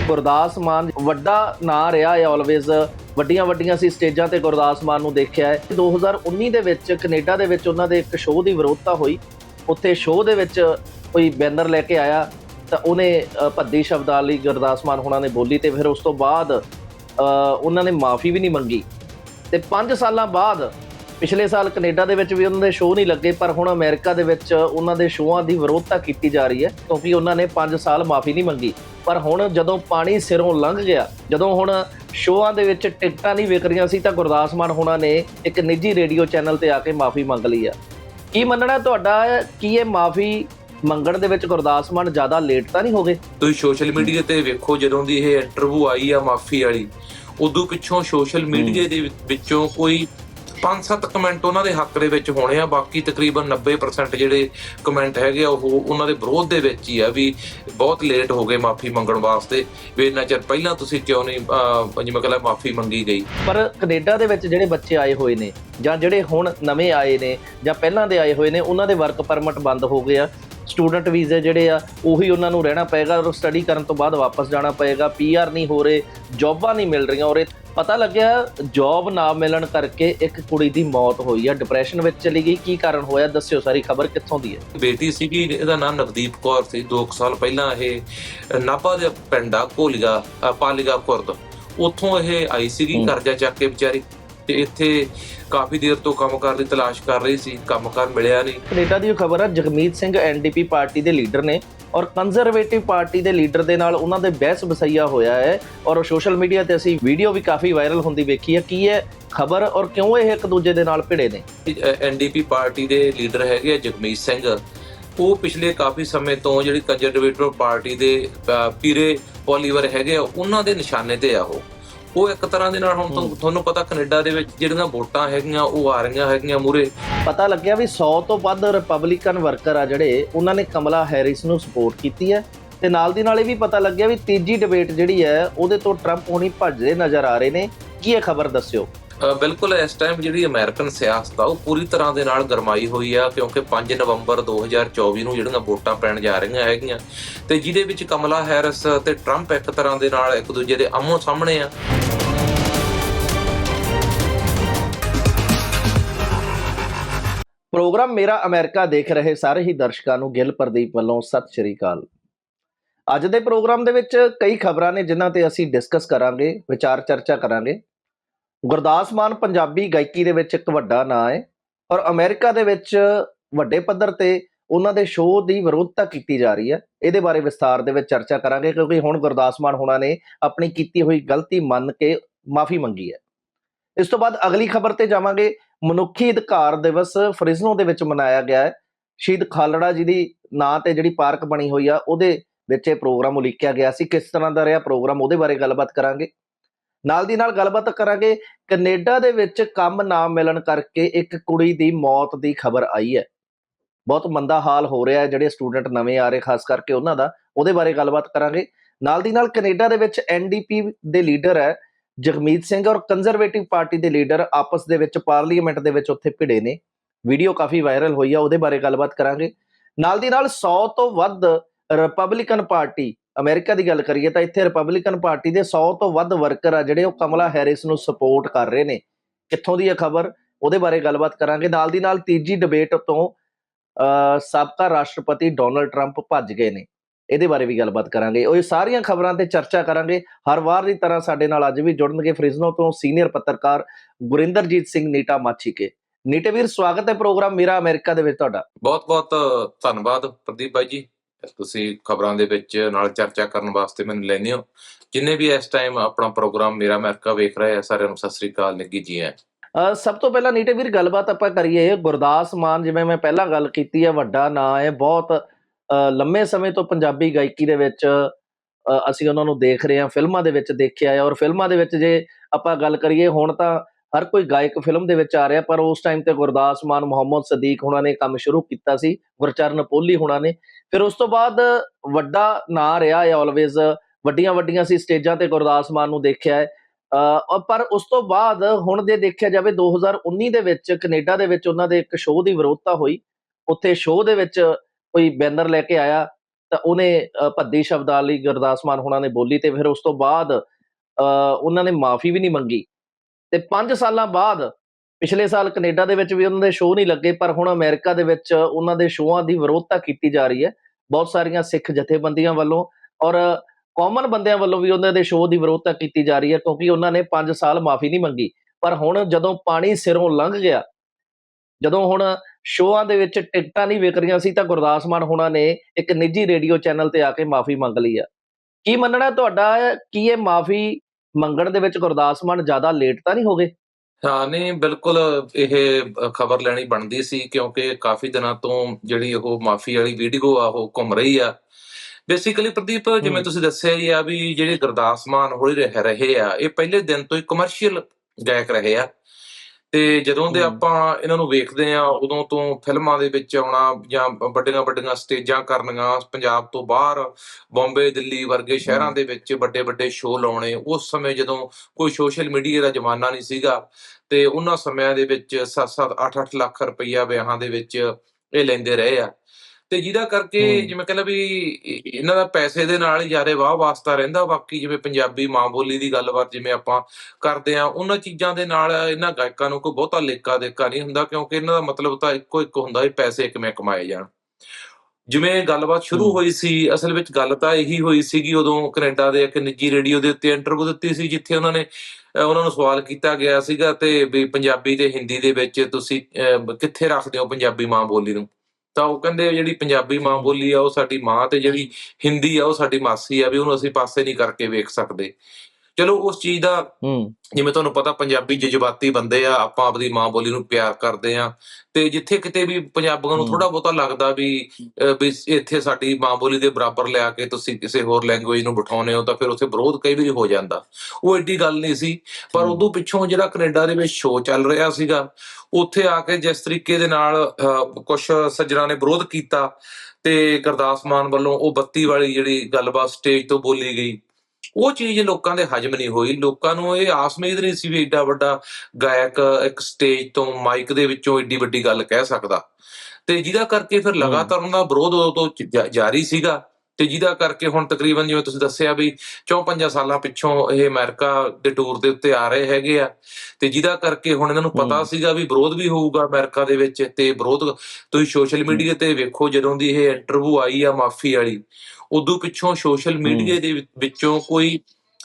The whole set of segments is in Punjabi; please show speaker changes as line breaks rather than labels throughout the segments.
ਗੁਰਦਾਸ ਮਾਨ ਵੱਡਾ ਨਾਂ ਰਿਹਾ ਹੈ ਆਲਵੇਜ਼ ਵੱਡੀਆਂ ਵੱਡੀਆਂ ਸੀ ਸਟੇਜਾਂ ਤੇ ਗੁਰਦਾਸ ਮਾਨ ਨੂੰ ਦੇਖਿਆ ਹੈ। 2019 ਦੇ ਵਿੱਚ ਕੈਨੇਡਾ ਦੇ ਵਿੱਚ ਉਹਨਾਂ ਦੇ ਇੱਕ ਸ਼ੋਅ ਦੀ ਵਿਰੋਧਤਾ ਹੋਈ। ਉੱਥੇ ਸ਼ੋਅ ਦੇ ਵਿੱਚ ਕੋਈ ਬੈਨਰ ਲੈ ਕੇ ਆਇਆ, ਤਾਂ ਉਹਨੇ ਭੱਦੀ ਸ਼ਬਦਾਂ ਗੁਰਦਾਸ ਮਾਨ ਹੁਣਾਂ ਨੇ ਬੋਲੀ ਤੇ ਫਿਰ ਉਸ ਤੋਂ ਬਾਅਦ ਉਹਨਾਂ ਨੇ ਮਾਫੀ ਵੀ ਨਹੀਂ ਮੰਗੀ। ਤੇ 5 ਸਾਲਾਂ ਬਾਅਦ ਪਿਛਲੇ ਸਾਲ ਕੈਨੇਡਾ ਦੇ ਵਿੱਚ ਵੀ ਉਹਨਾਂ ਦੇ ਸ਼ੋਅ ਨਹੀਂ ਲੱਗੇ, ਪਰ ਹੁਣ ਅਮਰੀਕਾ ਦੇ ਵਿੱਚ ਉਹਨਾਂ ਦੇ ਸ਼ੋਆਂ ਦੀ ਵਿਰੋਧਤਾ ਕੀਤੀ ਜਾ ਰਹੀ ਹੈ, ਕਿਉਂਕਿ ਉਹਨਾਂ ਨੇ 5 ਸਾਲ ਮਾਫੀ ਨਹੀਂ ਮੰਗੀ। ਪਰ ਹੁਣ ਜਦੋਂ ਪਾਣੀ ਸਿਰੋਂ ਲੰਘ ਗਿਆ, ਜਦੋਂ ਹੁਣ ਸ਼ੋਆਂ ਦੇ ਵਿੱਚ ਟਿਕਟਾਂ ਨਹੀਂ ਵਿਕ ਰਹੀਆਂ ਸੀ, ਤਾਂ ਗੁਰਦਾਸ ਮਾਨ ਹੁਣਾਂ ਨੇ ਇੱਕ ਨਿੱਜੀ ਰੇਡੀਓ ਚੈਨਲ ਤੇ ਆ ਕੇ ਮਾਫੀ ਮੰਗ ਲਈ ਆ ਕੀ ਮੰਨਣਾ ਤੁਹਾਡਾ? ਕੀ ਇਹ ਮਾਫੀ ਮੰਗਣ ਦੇ ਵਿੱਚ ਗੁਰਦਾਸ ਮਾਨ ਜ਼ਿਆਦਾ ਲੇਟ ਤਾਂ ਨਹੀਂ ਹੋ ਗਏ?
ਤੁਸੀਂ ਸੋਸ਼ਲ ਮੀਡੀਆ ਤੇ ਵੇਖੋ, ਜਦੋਂ ਦੀ ਇਹ ਇੰਟਰਵਿਊ ਆਈ ਆ ਮਾਫੀ ਵਾਲੀ, ਉਦੋਂ ਪਿੱਛੋਂ ਸੋਸ਼ਲ ਮੀਡੀਆ ਦੇ ਵਿੱਚੋਂ ਕੋਈ 5-7 ਕਮੈਂਟ ਉਹਨਾਂ ਦੇ ਹੱਕ ਦੇ ਵਿੱਚ ਹੋਣੇ ਆ ਬਾਕੀ ਤਕਰੀਬਨ 90% ਜਿਹੜੇ ਕਮੈਂਟ ਹੈਗੇ ਆ ਉਹ ਉਹਨਾਂ ਦੇ ਵਿਰੋਧ ਦੇ ਵਿੱਚ ਹੀ ਆ ਵੀ ਬਹੁਤ ਲੇਟ ਹੋ ਗਏ ਮਾਫੀ ਮੰਗਣ ਵਾਸਤੇ ਵੀ ਇੰਨਾ ਚਿਰ ਪਹਿਲਾਂ ਤੁਸੀਂ ਕਿਉਂ ਨਹੀਂ ਅਹ, ਜਿਵੇਂ ਕਹਿੰਦਾ ਮਾਫੀ ਮੰਗੀ ਗਈ।
ਪਰ ਕੈਨੇਡਾ ਦੇ ਵਿੱਚ ਜਿਹੜੇ ਬੱਚੇ ਆਏ ਹੋਏ ਨੇ ਜਾਂ ਜਿਹੜੇ ਹੁਣ ਨਵੇਂ ਆਏ ਨੇ ਜਾਂ ਪਹਿਲਾਂ ਦੇ ਆਏ ਹੋਏ ਨੇ ਉਹਨਾਂ ਦੇ ਵਰਕ ਪਰਮਿਟ ਬੰਦ ਹੋ ਗਏ ਆ। ਸਟੂਡੈਂਟ ਵੀਜ਼ੇ ਜਿਹੜੇ ਆ ਉਹੀ ਉਹਨਾਂ ਨੂੰ ਰਹਿਣਾ ਪਏਗਾ ਔਰ ਸਟੱਡੀ ਕਰਨ ਤੋਂ ਬਾਅਦ ਵਾਪਸ ਜਾਣਾ ਪਏਗਾ। ਪੀਆਰ ਨਹੀਂ ਹੋ ਰਹੇ ਜੌਬਾਂ ਨਹੀਂ ਮਿਲ ਰਹੀਆਂ ਔਰ ਇਹ ਪਤਾ ਲੱਗਿਆ ਜੌਬ ਨਾ ਮਿਲਣ ਕਰਕੇ ਇੱਕ ਕੁੜੀ ਦੀ ਮੌਤ ਹੋਈ ਆ ਡਿਪਰੈਸ਼ਨ ਵਿੱਚ ਚਲੀ ਗਈ। ਕੀ ਕਾਰਨ ਹੋਇਆ? ਦੱਸਿਓ ਸਾਰੀ ਖਬਰ ਕਿੱਥੋਂ ਦੀ ਹੈ?
ਬੇਟੀ ਸੀਗੀ ਇਹਦਾ ਨਾਮ ਨਵਦੀਪ ਕੌਰ ਸੀ। 2 ਸਾਲ ਪਹਿਲਾਂ ਇਹ ਨਾਭਾ ਦੇ ਪਿੰਡ ਕੋਲੀਗਾ ਪਾਲੀਗਾ ਖੁਰਦ। ਉੱਥੋਂ ਇਹ ਆਈ ਸੀਗੀ। ਕਰਜ਼ਾ ਚੱਕ ਕੇ ਵਿਚਾਰੀ। ਤੇ ਇੱਥੇ ਕਾਫੀ ਦੇਰ ਤੋਂ ਕੰਮਕਾਰ ਦੀ ਤਲਾਸ਼ ਕਰ ਰਹੀ ਸੀ ਕੰਮਕਾਰ ਮਿਲਿਆ ਨਹੀਂ।
ਕੈਨੇਡਾ ਦੀ ਖਬਰ ਹੈ ਜਗਮੀਤ ਸਿੰਘ ਐਨਡੀਪੀ ਪਾਰਟੀ ਦੇ ਲੀਡਰ ਨੇ ਔਰ ਕੰਜ਼ਰਵੇਟਿਵ ਪਾਰਟੀ ਦੇ ਲੀਡਰ ਦੇ ਨਾਲ ਉਹਨਾਂ ਦੇ ਬਹਿਸ ਬਸਈਆ ਹੋਇਆ ਹੈ ਔਰ ਸੋਸ਼ਲ ਮੀਡੀਆ ਤੇ ਅਸੀਂ ਵੀਡੀਓ ਵੀ ਕਾਫੀ ਵਾਇਰਲ ਹੁੰਦੀ ਵੇਖੀ ਹੈ ਕੀ ਹੈ ਖਬਰ ਔਰ ਕਿਉਂ ਇਹ ਇੱਕ ਦੂਜੇ ਦੇ ਨਾਲ ਭਿੜੇ ਨੇ?
ਐਨਡੀਪੀ ਪਾਰਟੀ ਦੇ ਲੀਡਰ ਹੈਗੇ ਆ ਜਗਮੀਤ ਸਿੰਘ। ਉਹ ਪਿਛਲੇ ਕਾਫੀ ਸਮੇਂ ਤੋਂ ਜਿਹੜੀ ਕੰਜ਼ਰਵੇਟਿਵ ਪਾਰਟੀ ਦੇ ਪੀਰੇ ਪੋਲੀਵਰ ਹੈਗੇ ਆ ਉਹਨਾਂ ਦੇ ਨਿਸ਼ਾਨੇ ਤੇ ਆ ਉਹ। ਉਹ ਇੱਕ ਤਰ੍ਹਾਂ ਦੇ ਨਾਲ ਹੁਣ। ਤੁਹਾਨੂੰ ਪਤਾ ਕੈਨੇਡਾ ਦੇ ਵਿੱਚ ਜਿਹੜੀਆਂ ਵੋਟਾਂ ਹੈਗੀਆਂ ਉਹ ਆ ਰਹੀਆਂ ਹੈਗੀਆਂ ਮੂਰੇ।
ਪਤਾ ਲੱਗਿਆ ਵੀ 100 ਤੋਂ ਵੱਧ ਰਿਪਬਲਿਕਨ ਵਰਕਰ ਆ ਜਿਹੜੇ ਉਹਨਾਂ ਨੇ ਕਮਲਾ ਹੈਰਿਸ ਨੂੰ ਸਪੋਰਟ ਕੀਤੀ ਹੈ। ਤੇ ਨਾਲ ਦੀ ਨਾਲ ਇਹ ਵੀ ਪਤਾ ਲੱਗਿਆ ਵੀ ਤੀਜੀ ਡਿਬੇਟ ਜਿਹੜੀ ਹੈ ਉਹਦੇ ਤੋਂ ਟਰੰਪ ਹੋਣੀ ਭੱਜਦੇ ਨਜ਼ਰ ਆ ਰਹੇ ਨੇ। ਕੀ ਇਹ ਖਬਰ ਦੱਸਿਓ?
ਬਿਲਕੁਲ ਇਸ ਟਾਈਮ ਜਿਹੜੀ ਅਮਰੀਕਨ ਸਿਆਸਤ ਆ, ਉਹ ਪੂਰੀ ਤਰ੍ਹਾਂ ਦੇ ਨਾਲ ਗਰਮਾਈ ਹੋਈ ਆ, ਕਿਉਂਕਿ 5 ਨਵੰਬਰ 2024 ਨੂੰ ਜਿਹੜੀਆਂ ਵੋਟਾਂ ਪੈਣ ਜਾ ਰਹੀਆਂ ਹੈਗੀਆਂ, ਤੇ ਜਿਹਦੇ ਵਿੱਚ ਕਮਲਾ ਹੈਰਿਸ ਤੇ ਟਰੰਪ ਇੱਕ ਤਰ੍ਹਾਂ ਦੇ ਨਾਲ ਇੱਕ ਦੂਜੇ ਦੇ ਆਮੋ ਸਾਹਮਣੇ ਆ।
ਪ੍ਰੋਗਰਾਮ ਮੇਰਾ ਅਮਰੀਕਾ ਦੇਖ ਰਹੇ ਸਾਰੇ ਹੀ ਦਰਸ਼ਕਾਂ ਨੂੰ ਗਿੱਲ ਪ੍ਰਦੀਪ ਵੱਲੋਂ ਸਤਿ ਸ਼੍ਰੀ ਅਕਾਲ। ਅੱਜ ਦੇ ਪ੍ਰੋਗਰਾਮ ਦੇ ਵਿੱਚ ਕਈ ਖਬਰਾਂ ਨੇ ਜਿਨ੍ਹਾਂ ਤੇ ਅਸੀਂ ਡਿਸਕਸ ਕਰਾਂਗੇ, ਵਿਚਾਰ ਚਰਚਾ ਕਰਾਂਗੇ। ਗੁਰਦਾਸ ਮਾਨ ਪੰਜਾਬੀ ਗਾਇਕੀ ਦੇ ਵਿੱਚ ਇੱਕ ਵੱਡਾ ਨਾਂ ਹੈ ਔਰ ਅਮਰੀਕਾ ਦੇ ਵਿੱਚ ਵੱਡੇ ਪੱਧਰ ਤੇ ਉਹਨਾਂ ਦੇ ਸ਼ੋਅ ਦੀ ਵਿਰੋਧਤਾ ਕੀਤੀ ਜਾ ਰਹੀ ਹੈ। ਇਹਦੇ ਬਾਰੇ ਵਿਸਥਾਰ ਦੇ ਵਿੱਚ ਚਰਚਾ ਕਰਾਂਗੇ ਕਿਉਂਕਿ ਹੁਣ ਗੁਰਦਾਸ ਮਾਨ ਹੋਣਾ ਨੇ ਆਪਣੀ ਕੀਤੀ ਹੋਈ ਗਲਤੀ ਮੰਨ ਕੇ ਮਾਫੀ ਮੰਗੀ ਹੈ। ਇਸ ਤੋਂ ਬਾਅਦ ਅਗਲੀ ਖਬਰ ਤੇ ਜਾਵਾਂਗੇ। ਮਨੁੱਖੀ ਅਧਿਕਾਰ ਦਿਵਸ ਫ੍ਰਿਜ਼ਨੋ ਦੇ ਵਿੱਚ ਮਨਾਇਆ ਗਿਆ ਹੈ। ਸ਼ਹੀਦ ਖਾਲੜਾ ਜੀ ਦੀ ਨਾਂ ਤੇ ਜਿਹੜੀ ਪਾਰਕ ਬਣੀ ਹੋਈ ਆ, ਉਹਦੇ ਵਿੱਚ ਇਹ ਪ੍ਰੋਗਰਾਮ ਉਲੀਕਿਆ ਗਿਆ ਸੀ। ਕਿਸ ਤਰ੍ਹਾਂ ਦਾ ਰਿਹਾ ਪ੍ਰੋਗਰਾਮ, ਉਹਦੇ ਬਾਰੇ ਗੱਲਬਾਤ ਕਰਾਂਗੇ। ਨਾਲ ਦੀ ਨਾਲ ਗੱਲਬਾਤ ਕਰਾਂਗੇ, ਕੈਨੇਡਾ ਦੇ ਵਿੱਚ ਕੰਮ ਨਾ ਮਿਲਣ ਕਰਕੇ ਇੱਕ ਕੁੜੀ ਦੀ ਮੌਤ ਦੀ ਖਬਰ ਆਈ ਹੈ। ਬਹੁਤ ਮੰਦਾ ਹਾਲ ਹੋ ਰਿਹਾ ਹੈ, ਜਿਹੜੇ ਸਟੂਡੈਂਟ ਨਵੇਂ ਆ ਰਹੇ, ਖਾਸ ਕਰਕੇ ਉਹਨਾਂ ਦਾ, ਉਹਦੇ ਬਾਰੇ ਗੱਲਬਾਤ ਕਰਾਂਗੇ। ਨਾਲ ਦੀ ਨਾਲ ਕੈਨੇਡਾ ਦੇ ਵਿੱਚ ਐਨਡੀਪੀ ਦੇ ਲੀਡਰ ਹੈ, ਜਗਮੀਤ ਸਿੰਘ, ਔਰ ਕੰਜ਼ਰਵੇਟਿਵ ਪਾਰਟੀ ਦੇ ਲੀਡਰ ਆਪਸ ਦੇ ਵਿੱਚ ਪਾਰਲੀਮੈਂਟ ਦੇ ਵਿੱਚ ਉੱਥੇ ਭਿੜੇ ਨੇ। ਵੀਡੀਓ ਕਾਫੀ ਵਾਇਰਲ ਹੋਈ ਆ, ਉਹਦੇ ਬਾਰੇ ਗੱਲਬਾਤ ਕਰਾਂਗੇ। ਨਾਲ ਦੀ ਨਾਲ 100 ਤੋਂ ਵੱਧ ਰਿਪਬਲਿਕਨ ਪਾਰਟੀ ਅਮਰੀਕਾ ਦੀ ਗੱਲ ਕਰੀਏ ਤਾਂ ਇੱਥੇ ਰਿਪਬਲਿਕਨ ਪਾਰਟੀ ਦੇ 100 ਤੋਂ ਵੱਧ ਵਰਕਰ ਆ ਜਿਹੜੇ ਉਹ ਕਮਲਾ ਹੈਰਿਸ ਨੂੰ ਸਪੋਰਟ ਕਰ ਰਹੇ ਨੇ। ਕਿੱਥੋਂ ਦੀ ਇਹ ਖਬਰ? ਉਹਦੇ ਬਾਰੇ ਗੱਲਬਾਤ ਕਰਾਂਗੇ। ਨਾਲ ਦੀ ਨਾਲ ਤੀਜੀ ਡਿਬੇਟ ਤੋਂ ਸਾਬਕਾ ਰਾਸ਼ਟਰਪਤੀ ਡੋਨਲਡ ਟਰੰਪ ਭੱਜ ਗਏ ਨੇ। ਇਹਦੇ ਬਾਰੇ ਵੀ ਗੱਲਬਾਤ ਕਰਾਂਗੇ। ਉਹ ਇਹ ਸਾਰੀਆਂ ਖਬਰਾਂ ਤੇ ਚਰਚਾ ਕਰਾਂਗੇ। ਹਰ ਵਾਰ ਦੀ ਤਰ੍ਹਾਂ ਸਾਡੇ ਨਾਲ ਅੱਜ ਵੀ ਜੁੜਨਗੇ ਫ੍ਰਿਜ਼ਨੋ ਤੋਂ ਸੀਨੀਅਰ ਪੱਤਰਕਾਰ ਗੁਰਿੰਦਰਜੀਤ ਸਿੰਘ ਨੀਟਾ ਮਾਛੀਕੇ ਨੀਟੇ ਵੀਰ, ਸਵਾਗਤ ਹੈ ਪ੍ਰੋਗਰਾਮ ਮੇਰਾ ਅਮਰੀਕਾ ਦੇ ਵਿੱਚ ਤੁਹਾਡਾ।
ਬਹੁਤ ਬਹੁਤ ਧੰਨਵਾਦ ਪ੍ਰਦੀਪ ਬਾਈ ਜੀ। ਤੁਸੀਂ ਖਬਰਾਂ ਦੇ ਵਿੱਚ ਨਾਲ ਚਰਚਾ ਕਰਨ ਵਾਸਤੇ ਮੈਨੂੰ ਲੈਂਦੇ ਹੋ। ਜਿੰਨੇ ਵੀ ਇਸ ਟਾਈਮ ਆਪਣਾ ਪ੍ਰੋਗਰਾਮ ਮੇਰਾ ਅਮਰੀਕਾ ਵੇਖ ਰਹੇ ਆ ਸਾਰਿਆਂ ਨੂੰ ਸਤਿ ਸ੍ਰੀ ਅਕਾਲ ਲੱਗੀ ਜੀ ਹੈ।
ਸਭ ਤੋਂ ਪਹਿਲਾਂ ਨੀਟੇ ਵੀਰ, ਗੱਲਬਾਤ ਆਪਾਂ ਕਰੀਏ। ਗੁਰਦਾਸ ਮਾਨ, ਜਿਵੇਂ ਮੈਂ ਪਹਿਲਾਂ ਗੱਲ ਕੀਤੀ ਹੈ, ਵੱਡਾ ਨਾਂ ਹੈ। ਬਹੁਤ ਲੰਮੇ ਸਮੇਂ ਤੋਂ ਪੰਜਾਬੀ ਗਾਇਕੀ ਦੇ ਵਿੱਚ ਅਸੀਂ ਉਹਨਾਂ ਨੂੰ ਦੇਖ ਰਹੇ ਹਾਂ, ਫਿਲਮਾਂ ਦੇ ਵਿੱਚ ਦੇਖਿਆ ਹੈ। ਔਰ ਫਿਲਮਾਂ ਦੇ ਵਿੱਚ ਜੇ ਆਪਾਂ ਗੱਲ ਕਰੀਏ, ਹੁਣ ਤਾਂ ਹਰ ਕੋਈ ਗਾਇਕ ਫਿਲਮ ਦੇ ਵਿੱਚ ਆ ਰਿਹਾ, ਪਰ ਉਸ ਟਾਈਮ ਤੇ ਗੁਰਦਾਸ ਮਾਨ, ਮੁਹੰਮਦ ਸਦੀਕ ਹੁਣਾਂ ਨੇ ਕੰਮ ਸ਼ੁਰੂ ਕੀਤਾ ਸੀ। ਗੁਰਚਰਨ ਪੋਲੀ ਹੁਣਾਂ ਨੇ। ਫਿਰ ਉਸ ਤੋਂ ਬਾਅਦ ਵੱਡਾ ਨਾਂ ਰਿਹਾ ਹੈ ਆਲਵੇਜ਼ ਵੱਡੀਆਂ ਵੱਡੀਆਂ ਸੀ ਸਟੇਜਾਂ ਤੇ ਗੁਰਦਾਸ ਮਾਨ ਨੂੰ ਦੇਖਿਆ ਹੈ। ਪਰ ਉਸ ਤੋਂ ਬਾਅਦ ਹੁਣ ਜੇ ਦੇਖਿਆ ਜਾਵੇ 2019 ਦੇ ਵਿੱਚ ਕੈਨੇਡਾ ਦੇ ਵਿੱਚ ਉਹਨਾਂ ਦੇ ਇੱਕ ਸ਼ੋਅ ਦੀ ਵਿਰੋਧਤਾ ਹੋਈ। ਉੱਥੇ ਸ਼ੋਅ ਦੇ ਵਿੱਚ ਕੋਈ ਬੈਨਰ ਲੈ ਕੇ ਆਇਆ ਤਾਂ ਉਹਨੇ ਭੱਦੀ ਸ਼ਬਦਾਂ ਗੁਰਦਾਸ ਮਾਨ ਹੁਣਾਂ ਨੇ ਬੋਲੀ ਤੇ ਫਿਰ ਉਸ ਤੋਂ ਬਾਅਦ ਉਹਨਾਂ ਨੇ ਮਾਫੀ ਵੀ ਨਹੀਂ ਮੰਗੀ। ਤੇ 5 ਸਾਲਾਂ ਬਾਅਦ ਪਿਛਲੇ ਸਾਲ ਕੈਨੇਡਾ ਦੇ ਵਿੱਚ ਵੀ ਉਹਨਾਂ ਦੇ ਸ਼ੋਅ ਨਹੀਂ ਲੱਗੇ, ਪਰ ਹੁਣ ਅਮਰੀਕਾ ਦੇ ਵਿੱਚ ਉਹਨਾਂ ਦੇ ਸ਼ੋਆਂ ਦੀ ਵਿਰੋਧਤਾ ਕੀਤੀ ਜਾ ਰਹੀ ਹੈ। ਬਹੁਤ ਸਾਰੀਆਂ ਸਿੱਖ ਜਥੇਬੰਦੀਆਂ ਵੱਲੋਂ ਔਰ ਕਾਮਨ ਬੰਦਿਆਂ ਵੱਲੋਂ ਵੀ ਉਹਨਾਂ ਦੇ ਸ਼ੋਅ ਦੀ ਵਿਰੋਧਤਾ ਕੀਤੀ ਜਾ ਰਹੀ ਹੈ ਕਿਉਂਕਿ ਉਹਨਾਂ ਨੇ 5 ਸਾਲ ਮਾਫੀ ਨਹੀਂ ਮੰਗੀ। ਪਰ ਹੁਣ ਜਦੋਂ ਪਾਣੀ ਸਿਰੋਂ ਲੰਘ ਗਿਆ, ਜਦੋਂ ਹੁਣ ਸ਼ੋਆਂ ਦੇ ਵਿੱਚ ਟਿਕਟਾਂ ਨਹੀਂ ਵਿਕ ਰਹੀਆਂ ਸੀ ਤਾਂ ਗੁਰਦਾਸ ਮਾਨ ਹੁਣਾਂ ਨੇ ਇੱਕ ਨਿੱਜੀ ਰੇਡੀਓ ਚੈਨਲ ਤੇ ਆ ਕੇ ਮਾਫੀ ਮੰਗ ਲਈ ਆ। ਕੀ ਮੰਨਣਾ ਤੁਹਾਡਾ ਕੀ ਇਹ ਮਾਫੀ ਮੰਗਣ ਦੇ ਵਿੱਚ ਗੁਰਦਾਸ ਮਾਨ ਜ਼ਿਆਦਾ ਲੇਟ ਤਾਂ ਨਹੀਂ ਹੋ ਗਏ?
ਹਾਂ ਨਹੀਂ ਬਿਲਕੁਲ ਇਹ ਖਬਰ ਲੈਣੀ ਬਣਦੀ ਸੀ ਕਿਉਂਕਿ ਕਾਫੀ ਦਿਨਾਂ ਤੋਂ ਜਿਹੜੀ ਉਹ ਮਾਫੀ ਵਾਲੀ ਵੀਡੀਓ ਆ ਉਹ ਘੁੰਮ ਰਹੀ ਆ ਬੇਸਿਕਲੀ ਪ੍ਰਦੀਪ ਜਿਵੇਂ। ਤੁਸੀਂ ਦੱਸਿਆ ਹੀ ਆ ਵੀ ਜਿਹੜੇ ਗੁਰਦਾਸ ਮਾਨ ਹੋਈ ਰਹਿ ਰਹੇ ਆ ਇਹ ਪਹਿਲੇ ਦਿਨ ਤੋਂ ਹੀ ਕਮਰਸ਼ੀਅਲ ਗਾਇਕ ਰਹੇ ਆ ਤੇ ਜਦੋਂ ਦੇ। ਆਪਾਂ ਇਹਨਾਂ ਨੂੰ ਵੇਖਦੇ ਆ ਉਦੋਂ ਤੋਂ ਫਿਲਮਾਂ ਦੇ ਵਿੱਚ ਆਉਣਾ ਜਾਂ ਵੱਡੀਆਂ ਵੱਡੀਆਂ ਸਟੇਜਾਂ ਕਰਨੀਆਂ ਪੰਜਾਬ ਤੋਂ ਬਾਹਰ ਬੰਬੇ ਦਿੱਲੀ ਵਰਗੇ ਸ਼ਹਿਰਾਂ। ਦੇ ਵਿੱਚ ਵੱਡੇ ਵੱਡੇ ਸ਼ੋਅ ਲਾਉਣੇ ਉਸ ਸਮੇਂ ਜਦੋਂ ਕੋਈ ਸੋਸ਼ਲ ਮੀਡੀਆ ਦਾ ਜ਼ਮਾਨਾ ਨਹੀਂ ਸੀਗਾ ਤੇ ਉਹਨਾਂ ਸਮਿਆਂ ਦੇ ਵਿੱਚ 7-7 8-8 ਲੱਖ ਰੁਪਈਆ ਵਿਆਹਾਂ ਦੇ ਵਿੱਚ ਇਹ ਲੈਂਦੇ ਰਹੇ ਆ ਤੇ ਜਿਹਦਾ ਕਰਕੇ। ਜਿਵੇਂ ਕਹਿੰਦਾ ਵੀ ਇਹ- ਇਹਨਾਂ ਦਾ ਪੈਸੇ ਦੇ ਨਾਲ ਜ਼ਿਆਦਾ ਵਾਹ ਵਾਸਤਾ ਰਹਿੰਦਾ ਬਾਕੀ ਜਿਵੇਂ ਪੰਜਾਬੀ ਮਾਂ ਬੋਲੀ ਦੀ ਗੱਲਬਾਤ ਜਿਵੇਂ ਆਪਾਂ ਕਰਦੇ ਆ ਉਹਨਾਂ ਚੀਜ਼ਾਂ ਦੇ ਨਾਲ ਇਹਨਾਂ ਗਾਇਕਾਂ ਨੂੰ ਕੋਈ ਬਹੁਤਾ ਲੇਕਾ ਦੇਕਾ ਨਹੀਂ ਹੁੰਦਾ ਕਿਉਂਕਿ ਇਹਨਾਂ ਦਾ ਮਤਲਬ ਤਾਂ ਇੱਕੋ ਇੱਕ ਹੁੰਦਾ ਵੀ ਪੈਸੇ ਕਿਵੇਂ ਕਮਾਏ ਜਾਣ ਜਿਵੇਂ ਗੱਲਬਾਤ ਸ਼ੁਰੂ। ਹੋਈ ਸੀ ਅਸਲ ਵਿੱਚ ਗੱਲ ਤਾਂ ਇਹੀ ਹੋਈ ਸੀਗੀ ਉਦੋਂ ਕੈਨੇਡਾ ਦੇ ਇੱਕ ਨਿੱਜੀ ਰੇਡੀਓ ਦੇ ਉੱਤੇ ਇੰਟਰਵਿਊ ਦਿੱਤੀ ਸੀ ਜਿੱਥੇ ਉਹਨਾਂ ਨੇ ਉਹਨਾਂ ਨੂੰ ਸਵਾਲ ਕੀਤਾ ਗਿਆ ਸੀਗਾ ਤੇ ਵੀ ਪੰਜਾਬੀ ਤੇ ਹਿੰਦੀ ਦੇ ਵਿੱਚ ਤੁਸੀਂ ਕਿੱਥੇ ਰੱਖਦੇ ਹੋ ਪੰਜਾਬੀ ਮਾਂ ਬੋਲੀ ਨੂੰ ਤਾਂ ਉਹ ਕਹਿੰਦੇ ਜਿਹੜੀ ਪੰਜਾਬੀ ਮਾਂ ਬੋਲੀ ਆ, ਉਹ ਸਾਡੀ ਮਾਂ ਤੇ ਜਿਹੜੀ ਹਿੰਦੀ ਆ, ਉਹ ਸਾਡੀ ਮਾਸੀ ਆ, ਵੀ ਉਹਨੂੰ ਅਸੀਂ ਪਾਸੇ ਨਹੀਂ ਕਰਕੇ ਵੇਖ ਸਕਦੇ। ਚਲੋ ਉਸ ਚੀਜ਼ ਦਾ ਜਿਵੇਂ ਤੁਹਾਨੂੰ ਪਤਾ ਪੰਜਾਬੀ ਜਜ਼ਬਾਤੀ ਬੰਦੇ ਆ ਆਪਾਂ ਆਪਣੀ ਮਾਂ ਬੋਲੀ ਨੂੰ ਪਿਆਰ ਕਰਦੇ ਆ ਤੇ ਜਿੱਥੇ ਕਿਤੇ ਵੀ ਪੰਜਾਬੀਆਂ ਨੂੰ। ਥੋੜਾ ਬਹੁਤਾ ਲੱਗਦਾ ਵੀ ਇੱਥੇ ਸਾਡੀ ਮਾਂ ਬੋਲੀ ਦੇ ਬਰਾਬਰ ਲਿਆ ਕੇ ਤੁਸੀਂ ਕਿਸੇ ਹੋਰ ਲੈਂਗੁਏਜ ਨੂੰ ਬਿਠਾਉਨੇ ਹੋ ਤਾਂ ਫਿਰ ਉੱਥੇ ਵਿਰੋਧ ਕਈ ਵਾਰੀ ਹੋ ਜਾਂਦਾ ਉਹ ਐਡੀ ਗੱਲ ਨਹੀਂ ਸੀ ਪਰ। ਉਦੋਂ ਪਿੱਛੋਂ ਜਿਹੜਾ ਕੈਨੇਡਾ ਦੇ ਵਿੱਚ ਸ਼ੋਅ ਚੱਲ ਰਿਹਾ ਸੀਗਾ ਉੱਥੇ ਆ ਕੇ ਜਿਸ ਤਰੀਕੇ ਦੇ ਨਾਲ ਕੁਝ ਸੱਜਣਾ ਨੇ ਵਿਰੋਧ ਕੀਤਾ ਤੇ ਗੁਰਦਾਸ ਮਾਨ ਵੱਲੋਂ ਉਹ ਬੱਤੀ ਵਾਲੀ ਜਿਹੜੀ ਗੱਲਬਾਤ ਸਟੇਜ ਤੋਂ ਬੋਲੀ ਗਈ ਉਹ ਚੀਜ਼ ਲੋਕਾਂ ਦੇ ਹਜਮ ਨਹੀਂ ਹੋਈ। ਲੋਕਾਂ ਨੂੰ ਇਹ ਆਸ ਨਹੀਂ ਸੀ ਵੀ ਏਡਾ ਵੱਡਾ ਗਾਇਕ ਇੱਕ ਸਟੇਜ ਤੋਂ ਮਾਈਕ ਦੇ ਵਿੱਚੋਂ ਏਡੀ ਵੱਡੀ ਗੱਲ ਕਹਿ ਸਕਦਾ। ਤੇ ਜਿਹਦਾ ਕਰਕੇ ਫਿਰ ਲਗਾਤਾਰ ਉਹਨਾਂ ਦਾ ਵਿਰੋਧ ਉਦੋਂ ਤੋਂ ਜਾਰੀ ਸੀਗਾ। ਤੇ ਜਿਹਦਾ ਕਰਕੇ ਹੁਣ ਤਕਰੀਬਨ ਜਿਵੇਂ ਤੁਸੀਂ ਦੱਸਿਆ ਵੀ 4-5 ਸਾਲਾਂ ਪਿੱਛੋਂ ਇਹ ਅਮਰੀਕਾ ਦੇ ਟੂਰ ਦੇ ਉੱਤੇ ਆ ਰਹੇ ਹੈਗੇ ਆ। ਤੇ ਜਿਹਦਾ ਕਰਕੇ ਹੁਣ ਇਹਨਾਂ ਨੂੰ ਪਤਾ। ਸੀਗਾ ਵੀ ਵਿਰੋਧ ਵੀ ਹੋਊਗਾ ਅਮਰੀਕਾ ਦੇ ਵਿੱਚ। ਤੇ ਵਿਰੋਧ ਤੁਸੀਂ ਸੋਸ਼ਲ ਮੀਡੀਆ ਤੇ ਵੇਖੋ ਜਦੋਂ ਦੀ ਇਹ ਇੰਟਰਵਿਊ ਆਈ ਆ ਮਾਫੀ ਵਾਲੀ ਉਦੋਂ ਪਿੱਛੋਂ ਸੋਸ਼ਲ ਮੀਡੀਆ ਦੇ ਵਿੱਚ- ਕੋਈ